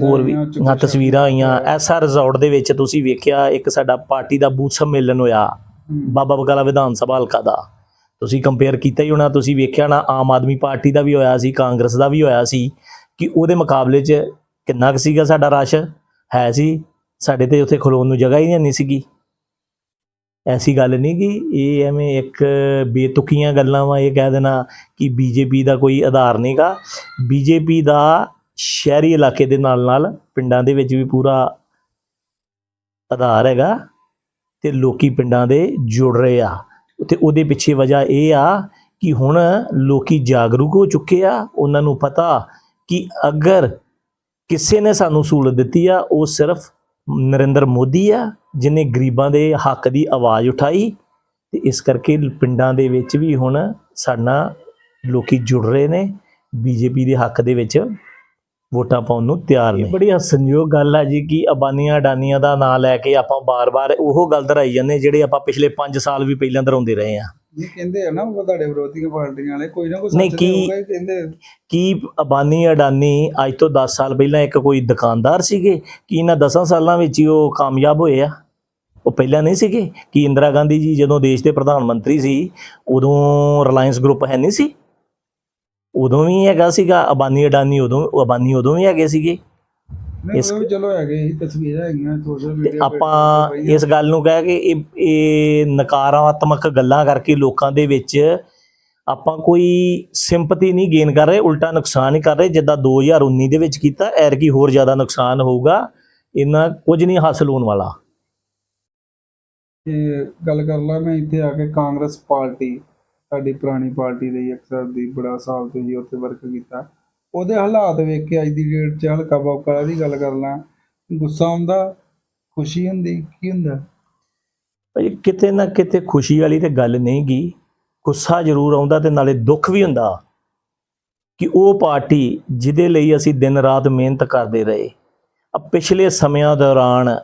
ਹੋਰ ਵੀ ਚਾਪ ਤਸਵੀਰਾਂ ਆਈਆਂ। ਐਸਾ ਰਿਜ਼ੋਰਟ ਦੇ ਵਿੱਚ ਤੁਸੀਂ ਵੇਖਿਆ ਇੱਕ ਸਾਡਾ ਪਾਰਟੀ ਦਾ ਬੂਥ ਸੰਮੇਲਨ ਹੋਇਆ। ਬਾਬਾ ਬਕਾਲਾ ਵਿਧਾਨ ਸਭਾ ਹਲਕਾ ਦਾ ਤੁਸੀਂ ਕੰਪੇਅਰ ਕੀਤਾ ਹੀ ਹੋਣਾ, ਤੁਸੀਂ ਵੇਖਿਆ ਨਾ ਆਮ ਆਦਮੀ ਪਾਰਟੀ ਦਾ ਵੀ ਹੋਇਆ ਸੀ, ਕਾਂਗਰਸ ਦਾ ਵੀ ਹੋਇਆ ਸੀ, ਕਿ ਉਹਦੇ ਮੁਕਾਬਲੇ 'ਚ ਕਿੰਨਾ ਕੁ ਸੀਗਾ ਸਾਡਾ ਰਸ਼? ਹੈ ਸੀ, ਸਾਡੇ ਤੇ ਉੱਥੇ ਖਲੋਣ ਨੂੰ ਜਗ੍ਹਾ ਹੀ ਨਹੀਂ ਸੀਗੀ। ਐਸੀ ਗੱਲ ਨਹੀਂ ਕਿ ਇਹ ਐਵੇਂ ਇੱਕ ਬੇਤੁਕੀਆਂ ਗੱਲਾਂ ਵਾ, ਇਹ ਕਹਿ ਦੇਣਾ ਕਿ ਬੀਜੇਪੀ ਦਾ ਕੋਈ ਆਧਾਰ ਨਹੀਂਗਾ ਬੀਜੇਪੀ ਦਾ ਸ਼ਹਿਰੀ ਇਲਾਕੇ ਦੇ ਨਾਲ ਨਾਲ ਪਿੰਡਾਂ ਦੇ ਵਿੱਚ ਵੀ ਪੂਰਾ ਆਧਾਰ ਹੈਗਾ ਤੇ ਲੋਕੀ ਪਿੰਡਾਂ ਦੇ ਜੁੜ ਰਹੇ ਆ। ਤੇ ਉਹਦੇ ਪਿੱਛੇ ਵਜ੍ਹਾ ਇਹ ਆ ਕਿ ਹੁਣ ਲੋਕੀ ਜਾਗਰੂਕ ਹੋ ਚੁੱਕੇ ਆ। ਉਹਨਾਂ ਨੂੰ ਪਤਾ ਕਿ ਅਗਰ ਕਿਸੇ ਨੇ ਸਾਨੂੰ ਸਹੂਲਤ ਦਿੱਤੀ ਆ, ਉਹ ਸਿਰਫ ਨਰਿੰਦਰ ਮੋਦੀ ਆ ਜਿਨੇ ਗਰੀਬਾਂ ਦੇ ਹੱਕ ਦੀ ਆਵਾਜ਼ ਉਠਾਈ ਤੇ ਇਸ ਕਰਕੇ ਪਿੰਡਾਂ ਦੇ ਵਿੱਚ ਵੀ ਹੁਣ ਸਾਡਾ ਲੋਕੀ ਜੁੜ ਰਹੇ ਨੇ। ਬੀਜੇਪੀ ਦੇ ਹੱਕ ਦੇ ਵਿੱਚ ਵੋਟਾਂ ਪਾਉਣ ਨੂੰ ਤਿਆਰ ਨੇ। ਬੜੀ ਹਸਨਯੋਗ ਗੱਲ ਹੈ ਜੀ ਕਿ ਅਬਾਨੀਆਂ ਅਡਾਨੀਆਂ ਦਾ ਨਾਂ ਲੈ ਕੇ ਆਪਾਂ ਬਾਰ-ਬਾਰ ਉਹ ਗੱਲ ਦਰਾਈ ਜਾਂਦੇ ਜਿਹੜੇ ਆਪਾਂ ਪਿਛਲੇ 5 ਸਾਲ ਵੀ ਪਹਿਲਾਂ ਦਰਾਉਂਦੇ ਰਹੇ ਆ ਇਹ ਕਹਿੰਦੇ ਆ ਨਾ ਉਹ ਤੁਹਾਡੇ ਵਿਰੋਧੀ ਪਾਰਟੀਆਂ ਵਾਲੇ ਕੋਈ ਨਾ ਕੋਈ ਨਹੀਂ, ਸੱਚ ਤੇ ਕੀ- ਹੋਊਗਾ ਹੀ ਕਹਿੰਦੇ ਕੀ ਅਬਾਨੀ ਅਡਾਨੀ ਅੱਜ ਤੋਂ 10 ਸਾਲ ਪਹਿਲਾਂ ਇੱਕ ਕੋਈ ਦੁਕਾਨਦਾਰ ਸੀਗੇ? ਕਿ ਇਹਨਾਂ 10 ਸਾਲਾਂ ਵਿੱਚ ਹੀ ਉਹ ਕਾਮਯਾਬ ਹੋਏ ਆ? ਉਹ ਪਹਿਲਾਂ ਨਹੀਂ ਸੀਗੇ? ਕਿ ਇੰਦਰਾ ਗਾਂਧੀ ਜੀ ਜਦੋਂ ਦੇਸ਼ ਦੇ ਪ੍ਰਧਾਨ ਮੰਤਰੀ ਸੀ ਉਦੋਂ ਰਿਲਾਇੰਸ ਗਰੁੱਪ ਹੈ ਨਹੀਂ ਸੀ? ਉਦੋਂ ਵੀ ਹੈਗਾ ਸੀਗਾ ਅਬਾਨੀ ਅਡਾਨੀ ਉਦੋਂ ਅਬਾਨੀ ਉਦੋਂ ਵੀ ਹੈਗੇ ਸੀਗੇ। ਇਸ- ਵੀ ਚਲੋ ਹੈਗੇ ਇਹ ਤਸਵੀਰਾਂ ਹੈਗੀਆਂ ਸੋਸ਼ਲ ਤੇ ਮੀਡੀਆ ਆਪਾਂ ਇਸ ਗੱਲ ਨੂੰ ਕਹਿ ਕੇ ਇਹ ਇਹ ਨਕਾਰਾਤਮਕ ਗੱਲਾਂ ਕਰਕੇ ਲੋਕਾਂ ਦੇ ਵਿੱਚ ਆਪਾਂ ਕੋਈ ਸਿੰਪਥੀ ਨਹੀਂ ਗੇਨ ਕਰ ਰਹੇ ਉਲਟਾ ਨੁਕਸਾਨ ਹੀ ਕਰ ਰਹੇ ਜਿੱਦਾਂ 2019 ਦੇ ਵਿੱਚ ਕੀਤਾ ਐਰਕੀ ਹੋਰ ਜ਼ਿਆਦਾ ਨੁਕਸਾਨ ਹੋਊਗਾ ਇਹਨਾਂ ਕੁਝ ਨਹੀਂ ਹਾਸਲ ਹੋਣ ਵਾਲਾ। ਤੇ ਗੱਲ ਕਰ ਲਾਂ ਮੈਂ ਇੱਥੇ ਆ ਕੇ ਕਾਂਗਰਸ ਪਾਰਟੀ ਸਾਡੀ ਪੁਰਾਣੀ ਪਾਰਟੀ ਰਹੀ ਅਕਸਰ ਦੀ ਬੜਾ ਸਾਲ ਤੋਂ ਹੀ ਉੱਥੇ ਵਰਕ ਕੀਤਾ। ਉਹਦੇ ਹਾਲਾਤ ਵੇਖ ਕੇ ਅੱਜ ਦੀ ਡੇਟ 'ਚ ਹਲਕਾ ਬੌਕਲਾ ਦੀ ਗੱਲ ਕਰ ਲਾਂ। ਗੁੱਸਾ ਆਉਂਦਾ, ਖੁਸ਼ੀ ਹੁੰਦੀ, ਕੀ ਹੁੰਦਾ? ਭਾਈ, ਕਿਤੇ ਨਾ ਕਿਤੇ ਖੁਸ਼ੀ ਵਾਲੀ ਤੇ ਗੱਲ ਨਹੀਂ ਗੀ। ਗੁੱਸਾ ਜ਼ਰੂਰ ਆਉਂਦਾ ਤੇ ਨਾਲੇ ਦੁੱਖ ਵੀ ਹੁੰਦਾ ਕਿ ਉਹ ਪਾਰਟੀ ਜਿਹਦੇ ਲਈ ਅਸੀਂ ਦਿਨ ਰਾਤ ਮਿਹਨਤ ਕਰਦੇ ਰਹੇ। ਆ ਪਿਛਲੇ ਸਮਿਆਂ ਦੌਰਾਨ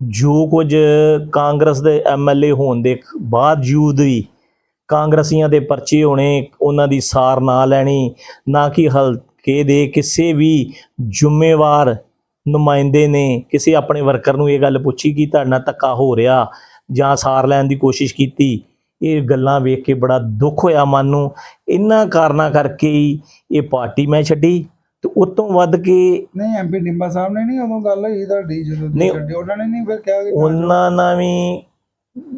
ਜੋ ਕੁਝ ਕਾਂਗਰਸ ਦੇ ਐਮਐਲਏ ਹੋਣ ਦੇ ਬਾਵਜੂਦ ਵੀ ਕਾਂਗਰਸੀਆਂ ਦੇ ਪਰਚੇ ਹੋਣੇ ਉਹਨਾਂ ਦੀ ਸਾਰ ਨਾ ਲੈਣੀ ਨਾ ਕਿ ਹਲਕੇ ਦੇ ਕਿਸੇ ਵੀ ਜ਼ਿੰਮੇਵਾਰ ਨੁਮਾਇੰਦੇ ਨੇ ਕਿਸੇ ਆਪਣੇ ਵਰਕਰ ਨੂੰ ਇਹ ਗੱਲ ਪੁੱਛੀ ਕਿ ਤੁਹਾਡੇ ਨਾਲ ਧੱਕਾ ਹੋ ਰਿਹਾ ਜਾਂ ਸਾਰ ਲੈਣ ਦੀ ਕੋਸ਼ਿਸ਼ ਕੀਤੀ ਇਹ ਗੱਲਾਂ ਵੇਖ ਕੇ ਬੜਾ ਦੁੱਖ ਹੋਇਆ ਮਨ ਨੂੰ ਇਹਨਾਂ ਕਾਰਨਾਂ ਕਰਕੇ ਹੀ ਇਹ ਪਾਰਟੀ ਮੈਂ ਛੱਡੀ ਤੇ ਉਸ ਤੋਂ ਵੱਧ ਕੇ ਨਹੀਂ ਐਮਪੀ ਡਿੰਬਾ ਸਾਹਿਬ ਨੇ ਨਹੀਂ ਉਦੋਂ ਗੱਲ ਹੋਈ ਤੁਹਾਡੀ ਜਦੋਂ ਨਹੀਂ। ਉਹਨਾਂ ਨੇ ਨਹੀਂ ਫਿਰ ਕਿਹਾ ਉਹਨਾਂ ਨਾਲ ਵੀ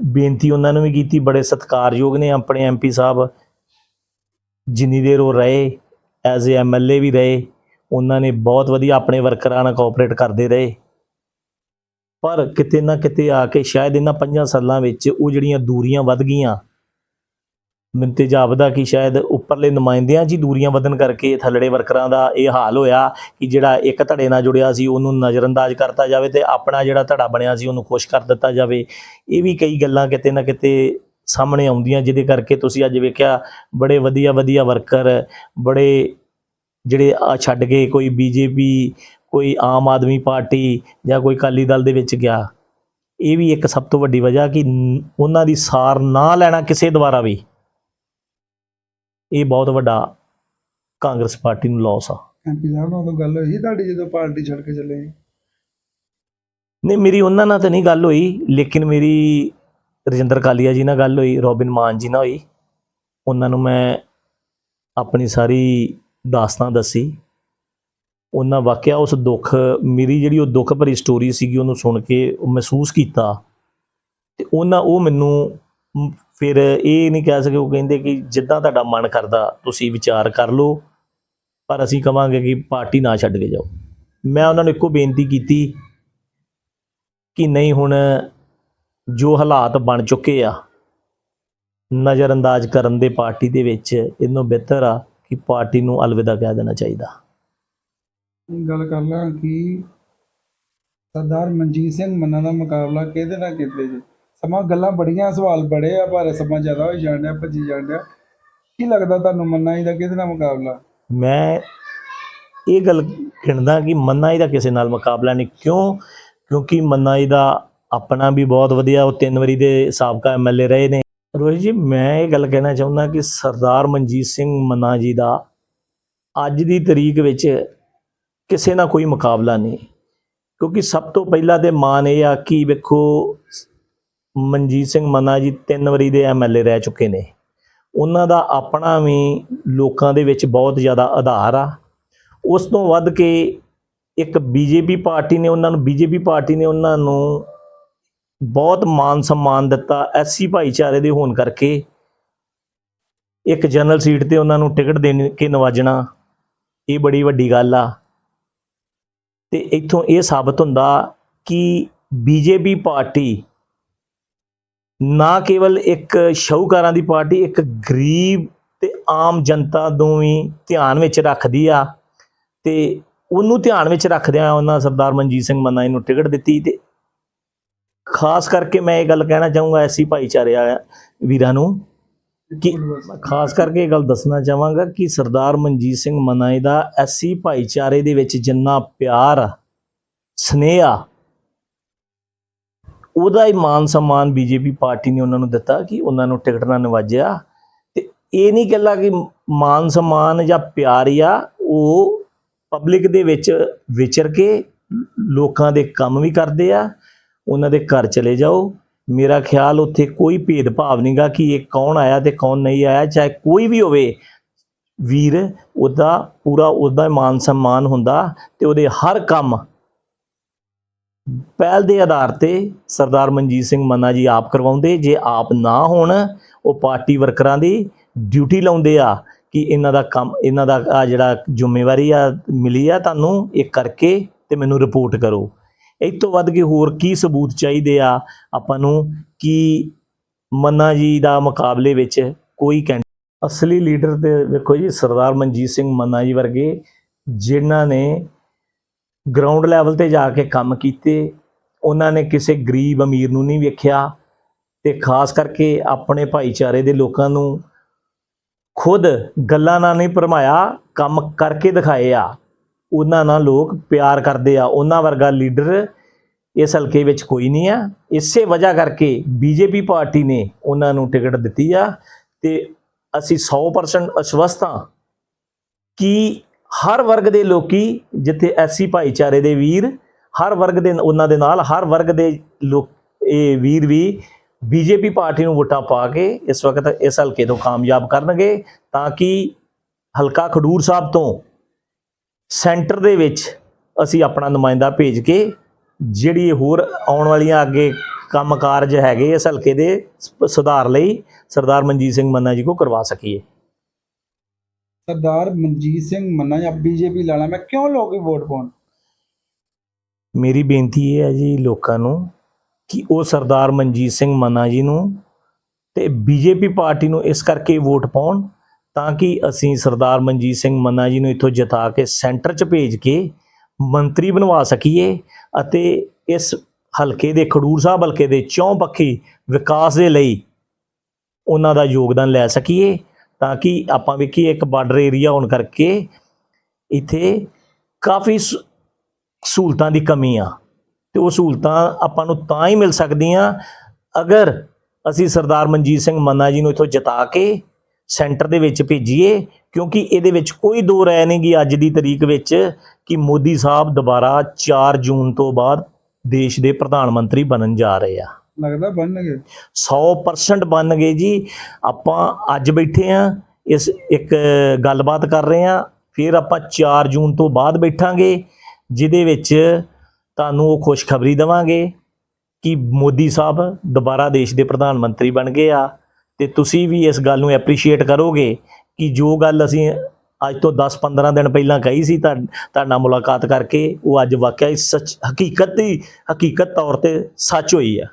ਬੇਨਤੀ ਉਹਨਾਂ ਨੂੰ ਵੀ ਕੀਤੀ, ਬੜੇ ਸਤਿਕਾਰਯੋਗ ਨੇ ਆਪਣੇ ਐਮਪੀ ਸਾਹਿਬ। ਜਿੰਨੀ ਦੇਰ ਉਹ ਰਹੇ ਐਜ਼ ਏ ਐਮਐਲਏ ਵੀ ਰਹੇ, ਉਹਨਾਂ ਨੇ ਬਹੁਤ ਵਧੀਆ ਆਪਣੇ ਵਰਕਰਾਂ ਨਾਲ ਕੋਆਪਰੇਟ ਕਰਦੇ ਰਹੇ। ਪਰ ਕਿਤੇ ਨਾ ਕਿਤੇ ਆ ਕੇ ਸ਼ਾਇਦ ਇਹਨਾਂ ਪੰਜਾਂ ਸਾਲਾਂ ਵਿੱਚ ਉਹ ਜਿਹੜੀਆਂ ਦੂਰੀਆਂ ਵੱਧ ਗਈਆਂ ਤੇ ਜਾਪਦਾ ਕਿ ਸ਼ਾਇਦ ਉੱਪਰਲੇ ਨੁਮਾਇੰਦਿਆਂ 'ਚ ਹੀ ਦੂਰੀਆਂ ਵਧਣ ਕਰਕੇ ਥੱਲੜੇ ਵਰਕਰਾਂ ਦਾ ਇਹ ਹਾਲ ਹੋਇਆ ਕਿ ਜਿਹੜਾ ਇੱਕ ਧੜੇ ਨਾਲ ਜੁੜਿਆ ਸੀ, ਉਹਨੂੰ ਨਜ਼ਰਅੰਦਾਜ਼ ਕਰਤਾ ਜਾਵੇ ਤੇ ਆਪਣਾ ਜਿਹੜਾ ਧੜਾ ਬਣਿਆ ਸੀ, ਉਹਨੂੰ ਖੁਸ਼ ਕਰ ਦਿੱਤਾ ਜਾਵੇ। ਇਹ ਵੀ ਕਈ ਗੱਲਾਂ ਕਿਤੇ ਨਾ ਕਿਤੇ ਸਾਹਮਣੇ ਆਉਂਦੀਆਂ, ਜਿਹਦੇ ਕਰਕੇ ਤੁਸੀਂ ਅੱਜ ਵੇਖਿਆ ਬੜੇ ਵਧੀਆ ਵਧੀਆ ਵਰਕਰ, ਬੜੇ ਜਿਹੜੇ ਆ ਛੱਡ ਕੇ ਕੋਈ ਬੀਜੇਪੀ, ਕੋਈ ਆਮ ਆਦਮੀ ਪਾਰਟੀ ਜਾਂ ਕੋਈ ਅਕਾਲੀ ਦਲ ਦੇ ਵਿੱਚ ਗਿਆ। ਇਹ ਵੀ ਇੱਕ ਸਭ ਤੋਂ ਵੱਡੀ ਵਜ੍ਹਾ ਕਿ ਉਹਨਾਂ ਦੀ ਸਾਰ ਨਾ ਲੈਣਾ ਕਿਸੇ ਦੁਆਰਾ ਵੀ। ਇਹ ਬਹੁਤ ਵੱਡਾ ਕਾਂਗਰਸ ਪਾਰਟੀ ਨੂੰ ਲਾਸ ਆ। ਐਮਪੀ ਸਾਹਿਬ ਨਾਲ ਉਦੋਂ ਗੱਲ ਹੋਈ ਤੁਹਾਡੀ ਜਦੋਂ ਪਾਰਟੀ ਛੱਡ ਕੇ ਚਲੇ ਨਹੀਂ ਮੇਰੀ ਉਹਨਾਂ ਨਾਲ ਤਾਂ ਨਹੀਂ ਗੱਲ ਹੋਈ ਲੇਕਿਨ ਮੇਰੀ ਰਜਿੰਦਰ ਕਾਲੀਆ ਜੀ ਨਾਲ ਗੱਲ ਹੋਈ ਰੋਬਿਨ ਮਾਨ ਜੀ ਨਾਲ ਹੋਈ। ਉਹਨਾਂ ਨੂੰ ਮੈਂ ਆਪਣੀ ਸਾਰੀ ਦਾਸਤਾਨ ਦੱਸੀ। ਉਹਨਾਂ ਵਾਕਿਆ ਉਸ ਦੁੱਖ ਮੇਰੀ ਜਿਹੜੀ ਉਹ ਦੁੱਖ ਭਰੀ ਸਟੋਰੀ ਸੀਗੀ ਉਹਨੂੰ ਸੁਣ ਕੇ ਉਹ ਮਹਿਸੂਸ ਕੀਤਾ। ਤੇ ਉਹਨਾਂ ਉਹ ਮੈਨੂੰ ਫਿਰ ਇਹ ਨਹੀਂ ਕਹਿ ਸਕੇ ਉਹ ਕਹਿੰਦੇ ਕਿ ਜਿੱਦਾਂ ਤੁਹਾਡਾ ਮਨ ਕਰਦਾ, ਤੁਸੀਂ ਵਿਚਾਰ ਕਰ ਲਓ, ਪਰ ਅਸੀਂ ਕਵਾਂਗੇ ਕਿ ਪਾਰਟੀ ਨਾ ਛੱਡ ਕੇ ਜਾਓ। ਮੈਂ ਉਹਨਾਂ ਨੂੰ ਇੱਕੋ ਬੇਨਤੀ ਕੀਤੀ ਕਿ ਨਹੀਂ ਹੁਣ ਜੋ ਹਾਲਾਤ ਬਣ ਚੁੱਕੇ ਆ, ਨਜ਼ਰਅੰਦਾਜ਼ ਕਰਨ ਦੇ ਪਾਰਟੀ ਦੇ ਵਿੱਚ, ਇਹਨੂੰ ਬਿਹਤਰ ਆ ਕਿ ਪਾਰਟੀ ਨੂੰ ਅਲਵਿਦਾ ਕਹਿ ਦੇਣਾ ਚਾਹੀਦਾ। ਗੱਲ ਕਰ ਲਾਂ ਕਿ ਸਰਦਾਰ ਮਨਜੀਤ ਸਿੰਘ ਮੰਨਾ ਦਾ ਮੁਕਾਬਲਾ ਕਿਹਦੇ ਨਾਲ ਕਿਤੇ ਜੀ? ਸਮਾਂ ਗੱਲਾਂ ਬੜੀਆਂ, ਸਵਾਲ ਬੜੇ ਆ, ਪਰ ਸਮਾਂ ਜ਼ਿਆਦਾ ਹੋਈ ਜਾਣ ਡਿਆ, ਭੱਜੀ ਜਾਣ ਡਿਆ। ਕੀ ਲੱਗਦਾ ਤੁਹਾਨੂੰ ਮੰਨਾ ਜੀ ਦਾ ਕਿਹਦੇ ਨਾਲ ਮੁਕਾਬਲਾ? ਮੈਂ ਇਹ ਗੱਲ ਗਿਣਦਾ ਕਿ ਮੰਨਾ ਜੀ ਦਾ ਕਿਸੇ ਨਾਲ ਮੁਕਾਬਲਾ ਨਹੀਂ। ਕਿਉਂ? ਕਿਉਂਕਿ ਮੰਨਾ ਜੀ ਦਾ ਆਪਣਾ ਵੀ ਬਹੁਤ ਵਧੀਆ, ਉਹ ਤਿੰਨ ਵਾਰੀ ਦੇ ਸਾਬਕਾ ਐਮਐਲਏ ਰਹੇ ਨੇ। ਰੋਹਿਤ ਜੀ, ਮੈਂ ਇਹ ਗੱਲ ਕਹਿਣਾ ਚਾਹੁੰਦਾ ਕਿ ਸਰਦਾਰ ਮਨਜੀਤ ਸਿੰਘ ਮੰਨਾ ਜੀ ਦਾ ਅੱਜ ਦੀ ਤਰੀਕ ਵਿੱਚ ਕਿਸੇ ਨਾਲ ਕੋਈ ਮੁਕਾਬਲਾ ਨਹੀਂ। ਕਿਉਂਕਿ ਸਭ ਤੋਂ ਪਹਿਲਾਂ ਤੇ ਮਾਨ ਇਹ ਆ ਕਿ ਵੇਖੋ ਮਨਜੀਤ ਸਿੰਘ ਮੰਨਾ ਜੀ ਤਿੰਨ ਵਾਰੀ ਦੇ ਐਮਐਲਏ ਰਹਿ ਚੁੱਕੇ ਨੇ। ਉਹਨਾਂ ਦਾ ਆਪਣਾ ਵੀ ਲੋਕਾਂ ਦੇ ਵਿੱਚ ਬਹੁਤ ਜ਼ਿਆਦਾ ਆਧਾਰ ਆ। ਉਸ ਤੋਂ ਵੱਧ ਕੇ ਇੱਕ ਬੀਜੇਪੀ ਪਾਰਟੀ ਨੇ ਉਹਨਾਂ ਨੂੰ ਬੀਜੇਪੀ ਪਾਰਟੀ ਨੇ ਉਹਨਾਂ ਨੂੰ ਬਹੁਤ ਮਾਨ ਸਨਮਾਨ ਦਿੱਤਾ ਐਸਸੀ ਭਾਈਚਾਰੇ ਦੇ ਹੋਣ ਕਰਕੇ। ਇੱਕ ਜਨਰਲ ਸੀਟ ਤੇ ਉਹਨਾਂ ਨੂੰ ਟਿਕਟ ਦੇਣ ਕੇ ਨਵਾਜਣਾ, ਇਹ ਬੜੀ ਵੱਡੀ ਗੱਲ ਆ। ਤੇ ਇੱਥੋਂ ਇਹ ਸਾਬਤ ਹੁੰਦਾ ਕਿ ਬੀਜੇਪੀ ਪਾਰਟੀ ਨਾ ਕੇਵਲ ਇੱਕ ਸ਼ਾਹੂਕਾਰਾਂ ਦੀ ਪਾਰਟੀ ਇੱਕ ਗਰੀਬ ਤੇ ਆਮ ਜਨਤਾ ਨੂੰ ਵੀ ਧਿਆਨ ਵਿੱਚ ਰੱਖਦੀ ਆ ਤੇ ਉਹਨੂੰ ਧਿਆਨ ਵਿੱਚ ਰੱਖਦਿਆਂ ਉਹਨਾਂ ਸਰਦਾਰ ਮਨਜੀਤ ਸਿੰਘ ਮੰਨਾ ਨੂੰ ਟਿਕਟ ਦਿੱਤੀ ਤੇ ਖਾਸ ਕਰਕੇ ਮੈਂ ਇਹ ਗੱਲ ਕਹਿਣਾ ਚਾਹੂੰਗਾ ਐਸੀ ਭਾਈਚਾਰੇ ਆ ਵੀਰਾਂ ਨੂੰ ਕਿ ਖਾਸ ਕਰਕੇ ਇਹ ਗੱਲ ਦੱਸਣਾ ਚਾਹਾਂਗਾ ਕਿ ਸਰਦਾਰ ਮਨਜੀਤ ਸਿੰਘ ਮਨਾਈ ਦਾ ਐਸੀ ਭਾਈਚਾਰੇ ਦੇ ਵਿੱਚ ਜਿੰਨਾ ਪਿਆਰ ਆ, ਉਹਦਾ ਹੀ ਮਾਨ ਸਨਮਾਨ ਬੀਜੇਪੀ ਪਾਰਟੀ ਨੇ ਉਹਨਾਂ ਨੂੰ ਦਿੱਤਾ ਕਿ ਉਹਨਾਂ ਨੂੰ ਟਿਕਟ ਨਾ ਨਿਵਾਜਿਆ। ਤੇ ਇਹ ਨਹੀਂ ਗੱਲਾਂ ਕਿ ਮਾਨ ਸਨਮਾਨ ਜਾਂ ਪਿਆਰ ਆ, ਉਹ ਪਬਲਿਕ ਦੇ ਵਿੱਚ ਵਿਚਰ ਕੇ ਲੋਕਾਂ ਦੇ ਕੰਮ ਵੀ ਕਰਦੇ ਆ, ਉਹਨਾਂ ਦੇ ਘਰ ਚਲੇ ਜਾਓ। ਮੇਰਾ ਖਿਆਲ ਉੱਥੇ ਕੋਈ ਭੇਦਭਾਵ ਨਹੀਂਗਾ ਕਿ ਇਹ ਕੌਣ ਆਇਆ ਤੇ ਕੌਣ ਨਹੀਂ ਆਇਆ, ਚਾਹੇ ਕੋਈ ਵੀ ਹੋਵੇ, ਵੀਰ, ਉਹਦਾ ਪੂਰਾ ਉਹਦਾ ਮਾਨ ਸਨਮਾਨ ਹੁੰਦਾ ਤੇ ਉਹਦੇ ਹਰ ਕੰਮ ਪਹਿਲ ਦੇ ਆਧਾਰ ਤੇ ਸਰਦਾਰ ਮਨਜੀਤ ਸਿੰਘ ਮੰਨਾ ਜੀ ਆਪ ਕਰਵਾਉਂਦੇ, ਜੇ ਆਪ ਨਾ ਹੋਣ, ਉਹ ਪਾਰਟੀ ਵਰਕਰਾਂ ਦੀ ਡਿਊਟੀ ਲਾਉਂਦੇ ਆ ਕਿ ਇਹਨਾਂ ਦਾ ਕੰਮ, ਇਹਨਾਂ ਦਾ ਆ ਜਿਹੜਾ ਜ਼ਿੰਮੇਵਾਰੀ ਆ, ਮਿਲੀ ਆ ਤੁਹਾਨੂੰ, ਇਹ ਕਰਕੇ ਤੇ ਮੈਨੂੰ ਰਿਪੋਰਟ ਕਰੋ। ਇਸ ਤੋਂ ਵੱਧ ਕੇ ਹੋਰ ਕੀ ਸਬੂਤ ਚਾਹੀਦੇ ਆ ਆਪਾਂ ਨੂੰ ਕਿ ਮੰਨਾ ਜੀ ਦਾ ਮੁਕਾਬਲੇ ਵਿੱਚ ਕੋਈ ਕੈਂਡ, ਅਸਲੀ ਲੀਡਰ ਤੇ ਵੇਖੋ ਜੀ ਸਰਦਾਰ ਮਨਜੀਤ ਸਿੰਘ ਮੰਨਾ ਜੀ ਵਰਗੇ ਜਿਨ੍ਹਾਂ ਨੇ ਗਰਾਊਂਡ ਲੈਵਲ ਤੇ ਜਾ ਕੇ ਕੰਮ ਕੀਤੇ। ਉਹਨਾਂ ਨੇ ਕਿਸੇ ਗਰੀਬ ਅਮੀਰ ਨੂੰ ਨਹੀਂ ਵੇਖਿਆ ਤੇ ਖਾਸ ਕਰਕੇ ਆਪਣੇ ਭਾਈਚਾਰੇ ਦੇ ਲੋਕਾਂ ਨੂੰ ਖੁਦ ਗੱਲਾਂ ਨਾਲ ਨਹੀਂ ਭਰਮਾਇਆ, ਕੰਮ ਕਰਕੇ ਦਿਖਾਏ ਆ। ਉਹਨਾਂ ਨਾਲ ਲੋਕ ਪਿਆਰ ਕਰਦੇ ਆ। ਉਹਨਾਂ ਵਰਗਾ ਲੀਡਰ ਇਸ ਹਲਕੇ ਵਿੱਚ ਕੋਈ ਨਹੀਂ ਆ। ਇਸੇ ਵਜ੍ਹਾ ਕਰਕੇ ਬੀਜੇਪੀ ਪਾਰਟੀ ਨੇ ਉਹਨਾਂ ਨੂੰ ਟਿਕਟ ਦਿੱਤੀ ਆ ਤੇ ਅਸੀਂ 100% ਅਸ਼ਵਸਥ ਹਾਂ ਕਿ ਹਰ ਵਰਗ ਦੇ ਲੋਕੀ ਜਿੱਥੇ ਐਸੀ ਭਾਈਚਾਰੇ ਦੇ ਵੀਰ, ਹਰ ਵਰਗ ਦੇ ਉਹਨਾਂ ਦੇ ਨਾਲ, ਹਰ ਵਰਗ ਦੇ ਲੋਕ, ਇਹ ਵੀਰ ਵੀ ਬੀਜੇਪੀ ਪਾਰਟੀ ਨੂੰ ਵੋਟਾਂ ਪਾ ਕੇ ਇਸ ਵਕਤ ਇਸ ਹਲਕੇ ਤੋਂ ਕਾਮਯਾਬ ਕਰਨਗੇ ਤਾਂ ਕਿ ਹਲਕਾ ਖਡੂਰ ਸਾਹਿਬ ਤੋਂ ਸੈਂਟਰ ਦੇ ਵਿੱਚ ਅਸੀਂ ਆਪਣਾ ਨੁਮਾਇੰਦਾ ਭੇਜ ਕੇ ਜਿਹੜੀ ਹੋਰ ਆਉਣ ਵਾਲੀਆਂ ਅੱਗੇ ਕੰਮ ਕਾਰਜ ਹੈਗੇ ਇਸ ਹਲਕੇ ਦੇ ਸੁਧਾਰ ਲਈ ਸਰਦਾਰ ਮਨਜੀਤ ਸਿੰਘ ਮੰਨਾ ਜੀ ਕੋ ਕਰਵਾ ਸਕੀਏ। ਸਰਦਾਰ ਮਨਜੀਤ ਸਿੰਘ ਮੰਨਾ ਜਾਂ ਬੀਜੇਪੀ ਲਾਣਾ ਮੈਂ ਕਿਉਂ ਲੋਕ ਵੋਟ ਪਾਉਣ? ਮੇਰੀ ਬੇਨਤੀ ਇਹ ਹੈ ਜੀ ਲੋਕਾਂ ਨੂੰ ਕਿ ਉਹ ਸਰਦਾਰ ਮਨਜੀਤ ਸਿੰਘ ਮੰਨਾ ਜੀ ਨੂੰ ਤੇ ਬੀਜੇਪੀ ਪਾਰਟੀ ਨੂੰ ਇਸ ਕਰਕੇ ਵੋਟ ਪਾਉਣ ਤਾਂ ਕਿ ਅਸੀਂ ਸਰਦਾਰ ਮਨਜੀਤ ਸਿੰਘ ਮੰਨਾ ਜੀ ਨੂੰ ਇੱਥੋਂ ਜਿਤਾ ਕੇ ਸੈਂਟਰ 'ਚ ਭੇਜ ਕੇ ਮੰਤਰੀ ਬਣਵਾ ਸਕੀਏ ਅਤੇ ਇਸ ਹਲਕੇ ਦੇ ਖਡੂਰ ਸਾਹਿਬ ਹਲਕੇ ਦੇ ਚੌਂ ਪੱਖੀ ਵਿਕਾਸ ਦੇ ਲਈ ਉਹਨਾਂ ਦਾ ਯੋਗਦਾਨ ਲੈ ਸਕੀਏ ਤਾਂ ਕਿ ਆਪਾਂ ਵੇਖੀਏ ਇੱਕ ਬਾਰਡਰ ਏਰੀਆ ਹੋਣ ਕਰਕੇ ਇੱਥੇ ਕਾਫੀ ਸ- ਸਹੂਲਤਾਂ ਦੀ ਕਮੀ ਆ। ਤੇ ਉਹ ਸਹੂਲਤਾਂ ਆਪਾਂ ਨੂੰ ਤਾਂ ਹੀ ਮਿਲ ਸਕਦੀਆਂ ਅਗਰ ਅਸੀਂ ਸਰਦਾਰ ਮਨਜੀਤ ਸਿੰਘ ਮੰਨਾ ਜੀ ਨੂੰ ਇੱਥੋਂ ਜਿਤਾ ਕੇ ਸੈਂਟਰ ਦੇ ਵਿੱਚ ਭੇਜੀਏ, ਕਿਉਂਕਿ ਇਹਦੇ ਵਿੱਚ ਕੋਈ ਦੋ ਰਾਏ ਨਹੀਂ ਗੀ ਅੱਜ ਦੀ ਤਰੀਕ ਵਿੱਚ ਕਿ ਮੋਦੀ ਸਾਹਿਬ ਦੁਬਾਰਾ 4 ਜੂਨ ਤੋਂ ਬਾਅਦ ਦੇਸ਼ ਦੇ ਪ੍ਰਧਾਨ ਮੰਤਰੀ ਬਣਨ ਜਾ ਰਹੇ ਆ। ਲੱਗਦਾ ਬਣਨਗੇ? 100% ਬਣ ਗਏ ਜੀ। ਆਪਾਂ ਅੱਜ ਬੈਠੇ ਆ, ਇਸ ਇੱਕ ਗੱਲਬਾਤ ਕਰ ਰਹੇ ਆ, ਫਿਰ ਆਪਾਂ 4 ਜੂਨ ਤੋਂ ਬਾਅਦ ਬੈਠਾਂਗੇ, ਜਿਹਦੇ ਵਿੱਚ ਤੁਹਾਨੂੰ ਉਹ ਖੁਸ਼ਖਬਰੀ ਦਵਾਂਗੇ ਕਿ ਮੋਦੀ ਸਾਹਿਬ ਦੁਬਾਰਾ ਦੇਸ਼ ਦੇ ਪ੍ਰਧਾਨ ਮੰਤਰੀ ਬਣ ਗਏ ਆ। ਤੇ ਤੁਸੀਂ ਵੀ ਇਸ ਗੱਲ ਨੂੰ ਐਪਰੀਸ਼ੀਏਟ ਕਰੋਗੇ ਕਿ ਜੋ ਗੱਲ ਅਸੀਂ ਅੱਜ ਤੋਂ 10-15 ਦਿਨ ਪਹਿਲਾਂ ਕਹੀ ਸੀ ਤਾਂ ਤੁਹਾਡੇ ਮੁਲਾਕਾਤ ਕਰਕੇ, ਉਹ ਅੱਜ ਵਾਕਿਆ ਹੀ ਸੱਚ, ਹਕੀਕਤ ਦੀ ਹਕੀਕਤ ਤੌਰ ਤੇ ਸੱਚ ਹੋਈ ਆ।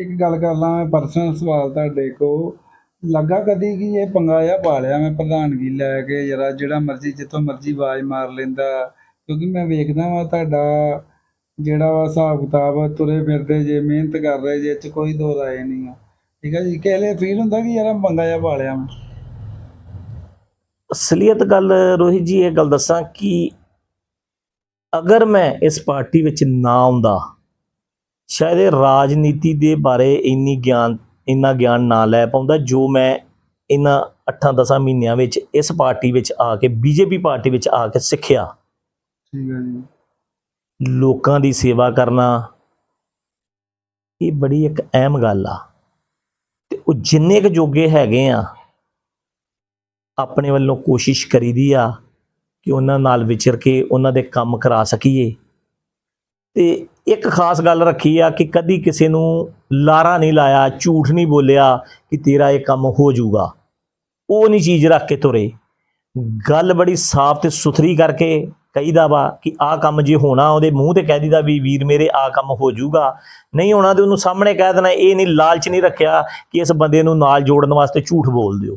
ਇੱਕ ਗੱਲ ਕਰ ਲਾਂ ਪਰਸਨਲ ਸਵਾਲ ਤੁਹਾਡੇ ਕੋ ਲੱਗਾ ਕਦੀ ਕਿ ਇਹ ਪੰਗਾ ਜਿਹਾ ਪਾ ਲਿਆ ਮੈਂ ਪ੍ਰਧਾਨਗੀ ਲੈ ਕੇ ਜਰਾ, ਜਿਹੜਾ ਮਰਜ਼ੀ, ਜਿੱਥੋਂ ਮਰਜ਼ੀ ਆਵਾਜ਼ ਮਾਰ ਲੈਂਦਾ। ਕਿਉਂਕਿ ਮੈਂ ਵੇਖਦਾ ਵਾਂ ਤੁਹਾਡਾ ਜਿਹੜਾ ਵਾ ਹਿਸਾਬ ਕਿਤਾਬ ਤੁਰੇ ਫਿਰਦੇ, ਜੇ ਮਿਹਨਤ ਕਰ ਰਹੇ, ਜੇ 'ਚ ਕੋਈ ਦੋ ਰਾਏ ਨਹੀਂ ਆ। ਠੀਕ ਹੈ ਜੀ? ਕਹਿਲੇ ਫੀਲ ਹੁੰਦਾ ਕਿ ਯਾਰ ਪੰਗਾ ਜਿਹਾ ਪਾ ਲਿਆ ਮੈਂ? ਅਸਲੀਅਤ ਗੱਲ ਰੋਹਿਤ ਜੀ, ਇਹ ਗੱਲ ਦੱਸਾਂ ਕਿ ਅਗਰ ਮੈਂ ਇਸ ਪਾਰਟੀ ਵਿੱਚ ਨਾ ਆਉਂਦਾ ਸ਼ਾਇਦ ਇਹ ਰਾਜਨੀਤੀ ਦੇ ਬਾਰੇ ਇੰਨੀ ਗਿਆਨ ਇੰਨਾ ਗਿਆਨ ਨਾ ਲੈ ਪਾਉਂਦਾ ਜੋ ਮੈਂ ਇਹਨਾਂ 8-10 ਮਹੀਨਿਆਂ ਵਿੱਚ ਇਸ ਪਾਰਟੀ ਵਿੱਚ ਆ ਕੇ ਬੀਜੇਪੀ ਪਾਰਟੀ ਵਿੱਚ ਆ ਕੇ ਸਿੱਖਿਆ। ਠੀਕ ਹੈ ਜੀ। ਲੋਕਾਂ ਦੀ ਸੇਵਾ ਕਰਨਾ ਇਹ ਬੜੀ ਇੱਕ ਅਹਿਮ ਗੱਲ ਆ। ਤੇ ਉਹ ਜਿੰਨੇ ਕੁ ਜੋਗੇ ਹੈਗੇ ਆ ਆਪਣੇ ਵੱਲੋਂ ਕੋਸ਼ਿਸ਼ ਕਰੀਦੀ ਆ ਕਿ ਉਹਨਾਂ ਨਾਲ ਵਿਚਰ ਕੇ ਉਹਨਾਂ ਦੇ ਕੰਮ ਕਰਾ ਸਕੀਏ। ਤੇ ਇੱਕ ਖਾਸ ਗੱਲ ਰੱਖੀ ਆ ਕਿ ਕਦੀ ਕਿਸੇ ਨੂੰ ਲਾਰਾ ਨਹੀਂ ਲਾਇਆ, ਝੂਠ ਨਹੀਂ ਬੋਲਿਆ ਕਿ ਤੇਰਾ ਇਹ ਕੰਮ ਹੋ ਜਾਊਗਾ। ਉਹ ਨਹੀਂ ਚੀਜ਼ ਰੱਖ ਕੇ ਤੁਰੇ। ਗੱਲ ਬੜੀ ਸਾਫ਼ ਤੇ ਸੁਥਰੀ ਕਰਕੇ ਕਹੀਦਾ ਵਾ ਕਿ ਆਹ ਕੰਮ ਜੇ ਹੋਣਾ, ਉਹਦੇ ਮੂੰਹ ਤੇ ਕਹਿ ਦਿੰਦਾ ਵੀ ਵੀਰ ਮੇਰੇ ਆਹ ਕੰਮ ਹੋ ਜਾਊਗਾ। ਨਹੀਂ ਹੋਣਾ ਤੇ ਉਹਨੂੰ ਸਾਹਮਣੇ ਕਹਿ ਦੇਣਾ, ਇਹ ਨਹੀਂ ਲਾਲਚ ਨਹੀਂ ਰੱਖਿਆ ਕਿ ਇਸ ਬੰਦੇ ਨੂੰ ਨਾਲ ਜੋੜਨ ਵਾਸਤੇ ਝੂਠ ਬੋਲ ਦਿਓ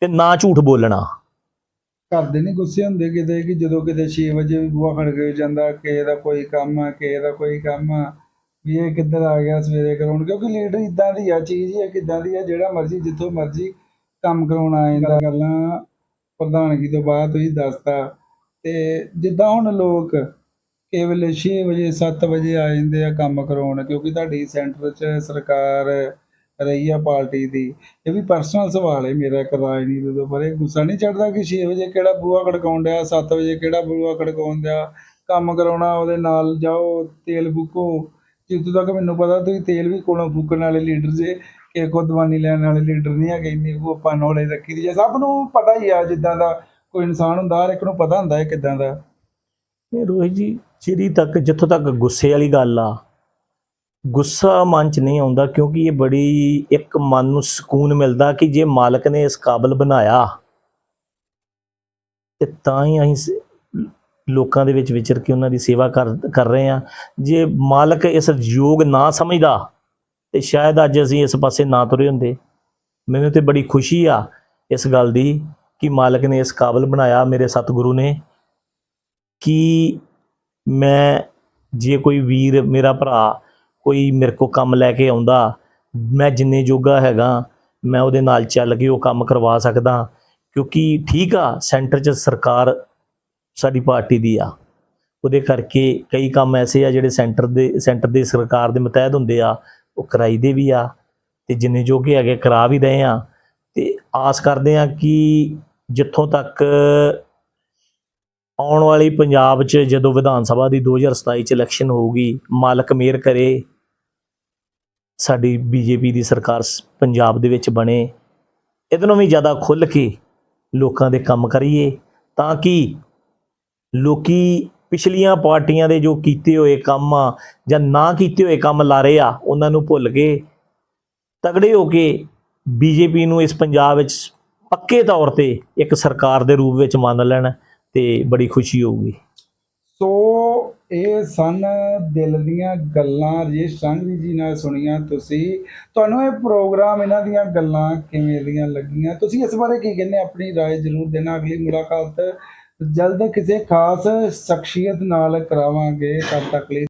ਤੇ ਨਾ ਝੂਠ ਬੋਲਣਾ। ਘਰ ਦੇ ਨਹੀਂ ਗੁੱਸੇ ਹੁੰਦੇ ਕਿਤੇ ਕਿ ਜਦੋਂ ਕਿਤੇ 6 ਵਜੇ ਵੀ ਬੂਹਾ ਖੜ ਜਾਂਦਾ, ਕਿਸੇ ਦਾ ਕੋਈ ਕੰਮ ਆ, ਕਿਸੇ ਦਾ ਕੋਈ ਕੰਮ ਆ, ਵੀ ਇਹ ਕਿੱਧਰ ਆ ਗਿਆ ਸਵੇਰੇ ਕਰਾਉਣ, ਕਿਉਂਕਿ ਲੀਡਰ ਇਦਾਂ ਦੀ ਆ, ਚੀਜ਼ ਹੀ ਆ ਕਿੱਦਾਂ ਦੀ ਆ, ਜਿਹੜਾ ਮਰਜ਼ੀ, ਜਿੱਥੋਂ ਮਰਜ਼ੀ ਕੰਮ ਕਰਾਉਣ ਆ ਜਾਂਦਾ। ਗੱਲਾਂ ਪ੍ਰਧਾਨਗੀ ਤੋਂ ਬਾਅਦ ਤੁਸੀਂ ਦੱਸਤਾ। ਤੇ ਜਿੱਦਾਂ ਹੁਣ ਲੋਕ ਕਿਸੇ ਵੇਲੇ 6 ਵਜੇ 7 ਵਜੇ ਆ ਜਾਂਦੇ ਆ ਕੰਮ ਕਰਾਉਣ, ਕਿਉਂਕਿ ਤੁਹਾਡੀ ਸੈਂਟਰ 'ਚ ਸਰਕਾਰ ਰਹੀ ਆ ਪਾਰਟੀ ਦੀ। ਇਹ ਵੀ ਪਰਸਨਲ ਸਵਾਲ ਹੈ ਮੇਰਾ ਇੱਕ ਰਾਜਨੀਤੀ ਤੋਂ ਪਰ ਇਹ ਗੁੱਸਾ ਨਹੀਂ ਚੜਦਾ ਕਿ 6 ਵਜੇ ਕਿਹੜਾ ਬੂਹਾ ਖੜਕਾਉਣ ਡਿਆ 7 ਵਜੇ ਕਿਹੜਾ ਬੂਹਾ ਖੜਕਾਉਣ ਡਿਆ? ਕੰਮ ਕਰਾਉਣਾ ਉਹਦੇ ਨਾਲ, ਜਾਓ, ਤੇਲ ਫੂਕੋ। ਜਿੱਥੋਂ ਤੱਕ ਮੈਨੂੰ ਪਤਾ, ਤੁਸੀਂ ਤੇਲ ਵੀ ਕੋਲੋਂ ਫੂਕਣ ਵਾਲੇ ਲੀਡਰ ਜੇ, ਕਿ ਕੋ ਦਵਾਨੀ ਲੈਣ ਵਾਲੇ ਲੀਡਰ ਨਹੀਂ ਹੈਗੇ, ਇੰਨੀ ਕੁ ਆਪਾਂ ਨੌਲੇਜ ਰੱਖੀ ਦੀ ਹੈ ਸਭ ਨੂੰ ਪਤਾ ਹੀ ਆ ਜਿੱਦਾਂ ਦਾ ਕੋਈ ਇਨਸਾਨ ਹੁੰਦਾ, ਹਰ ਇੱਕ ਨੂੰ ਪਤਾ ਹੁੰਦਾ ਹੈ ਕਿੱਦਾਂ ਦਾ। ਇਹ ਰੋਹਿਤ ਜੀ, ਜਿਹੜੀ ਤੱਕ, ਜਿੱਥੋਂ ਤੱਕ ਗੁੱਸੇ ਵਾਲੀ ਗੱਲ ਆ ਗੁੱਸਾ ਮਨ ਚ ਨਹੀਂ ਆਉਂਦਾ ਕਿਉਂਕਿ ਇਹ ਬੜੀ ਇੱਕ ਮਨ ਨੂੰ ਸਕੂਨ ਮਿਲਦਾ ਕਿ ਜੇ ਮਾਲਕ ਨੇ ਇਸ ਕਾਬਲ ਬਣਾਇਆ ਤੇ ਤਾਂ ਹੀ ਅਸੀਂ ਸ- ਲੋਕਾਂ ਦੇ ਵਿੱਚ ਵਿਚਰ ਕੇ ਉਹਨਾਂ ਦੀ ਸੇਵਾ ਕਰ ਕਰ ਰਹੇ ਆ ਜੇ ਮਾਲਕ ਇਸ ਯੋਗ ਨਾ ਸਮਝਦਾ ਤੇ ਸ਼ਾਇਦ ਅੱਜ ਅਸੀਂ ਇਸ ਪਾਸੇ ਨਾ ਤੁਰੇ ਹੁੰਦੇ। ਮੈਨੂੰ ਤੇ ਬੜੀ ਖੁਸ਼ੀ ਆ ਇਸ ਗੱਲ ਦੀ ਕਿ ਮਾਲਕ ਨੇ ਇਸ ਕਾਬਲ ਬਣਾਇਆ ਮੇਰੇ ਸਤਿਗੁਰੂ ਨੇ ਕਿ ਮੈਂ ਜੇ ਕੋਈ ਵੀਰ ਮੇਰਾ ਭਰਾ ਕੋਈ ਮੇਰੇ ਕੋ ਕੰਮ ਲੈ ਕੇ ਆਉਂਦਾ, ਮੈਂ ਜਿੰਨੇ ਜੋਗਾ ਹੈਗਾ, ਮੈਂ ਉਹਦੇ ਨਾਲ ਚੱਲ ਕੇ ਉਹ ਕੰਮ ਕਰਵਾ ਸਕਦਾ, ਕਿਉਂਕਿ ਠੀਕ ਆ, ਸੈਂਟਰ 'ਚ ਸਰਕਾਰ ਸਾਡੀ ਪਾਰਟੀ ਦੀ ਆ। ਉਹਦੇ ਕਰਕੇ ਕਈ ਕੰਮ ਐਸੇ ਆ ਜਿਹੜੇ ਸੈਂਟਰ ਦੇ, ਸੈਂਟਰ ਦੀ ਸਰਕਾਰ ਦੇ ਮਤਹਿਤ ਹੁੰਦੇ ਆ, ਉਹ ਕਰਾਈ ਦੇ ਵੀ ਆ, ਤੇ ਜਿੰਨੇ ਜੋਗੇ ਹੈਗੇ ਕਰਾ ਵੀ ਰਹੇ ਆ, ਤੇ ਆਸ ਕਰਦੇ ਆ ਕਿ ਜਿੱਥੋਂ ਤੱਕ ਆਉਣ ਵਾਲੀ ਪੰਜਾਬ 'ਚ ਜਦੋਂ ਵਿਧਾਨ ਸਭਾ ਦੀ 2027 'ਚ ਇਲੈਕਸ਼ਨ ਹੋਊਗੀ, ਮਾਲਕ ਮੇਰ ਕਰੇ, ਸਾਡੀ ਬੀਜੇਪੀ ਦੀ ਸਰਕਾਰ ਸ- ਪੰਜਾਬ ਦੇ ਵਿੱਚ ਬਣੇ, ਇਹਦੇ ਨਾਲੋਂ ਵੀ ਜ਼ਿਆਦਾ ਖੁੱਲ੍ਹ ਕੇ ਲੋਕਾਂ ਦੇ ਕੰਮ ਕਰੀਏ, ਤਾਂ ਕਿ ਲੋਕੀ ਪਿਛਲੀਆਂ ਪਾਰਟੀਆਂ ਦੇ ਜੋ ਕੀਤੇ ਹੋਏ ਕੰਮ ਆ, ਜਾਂ ਨਾ ਕੀਤੇ ਹੋਏ ਕੰਮ ਲਾਰੇ ਆ, ਉਹਨਾਂ ਨੂੰ ਭੁੱਲ ਕੇ ਤਗੜੇ ਹੋ ਕੇ ਬੀਜੇਪੀ ਨੂੰ ਇਸ ਪੰਜਾਬ ਵਿੱਚ ਪੱਕੇ ਤੌਰ ਤੇ ਇੱਕ ਸਰਕਾਰ ਦੇ ਰੂਪ ਵਿੱਚ ਮੰਨ ਲੈਣ। ਤੇ ਬੜੀ ਖੁਸ਼ੀ ਹੋਊਗੀ ਸੋ ਇਹ ਸਨ ਦਿਲ ਦੀਆਂ ਗੱਲਾਂ ਰਜੇਸ਼ ਸੰਘਵੀ ਜੀ ਨਾਲ ਸੁਣੀਆਂ ਤੁਸੀਂ ਤੁਹਾਨੂੰ ਇਹ ਪ੍ਰੋਗਰਾਮ ਇਹਨਾਂ ਦੀਆਂ ਗੱਲਾਂ ਕਿਵੇਂ ਦੀਆਂ ਲੱਗੀਆਂ ਤੁਸੀਂ ਇਸ ਬਾਰੇ ਕੀ ਕਹਿੰਦੇ ਆਪਣੀ رائے ਜ਼ਰੂਰ ਦੇਣਾ ਅਗਲੀ ਮੁਲਾਕਾਤ ਜਲਦ ਕਿਸੇ ਖਾਸ ਸ਼ਖਸੀਅਤ ਨਾਲ ਕਰਾਵਾਂਗੇ ਤਦ ਤੱਕ ਲਈ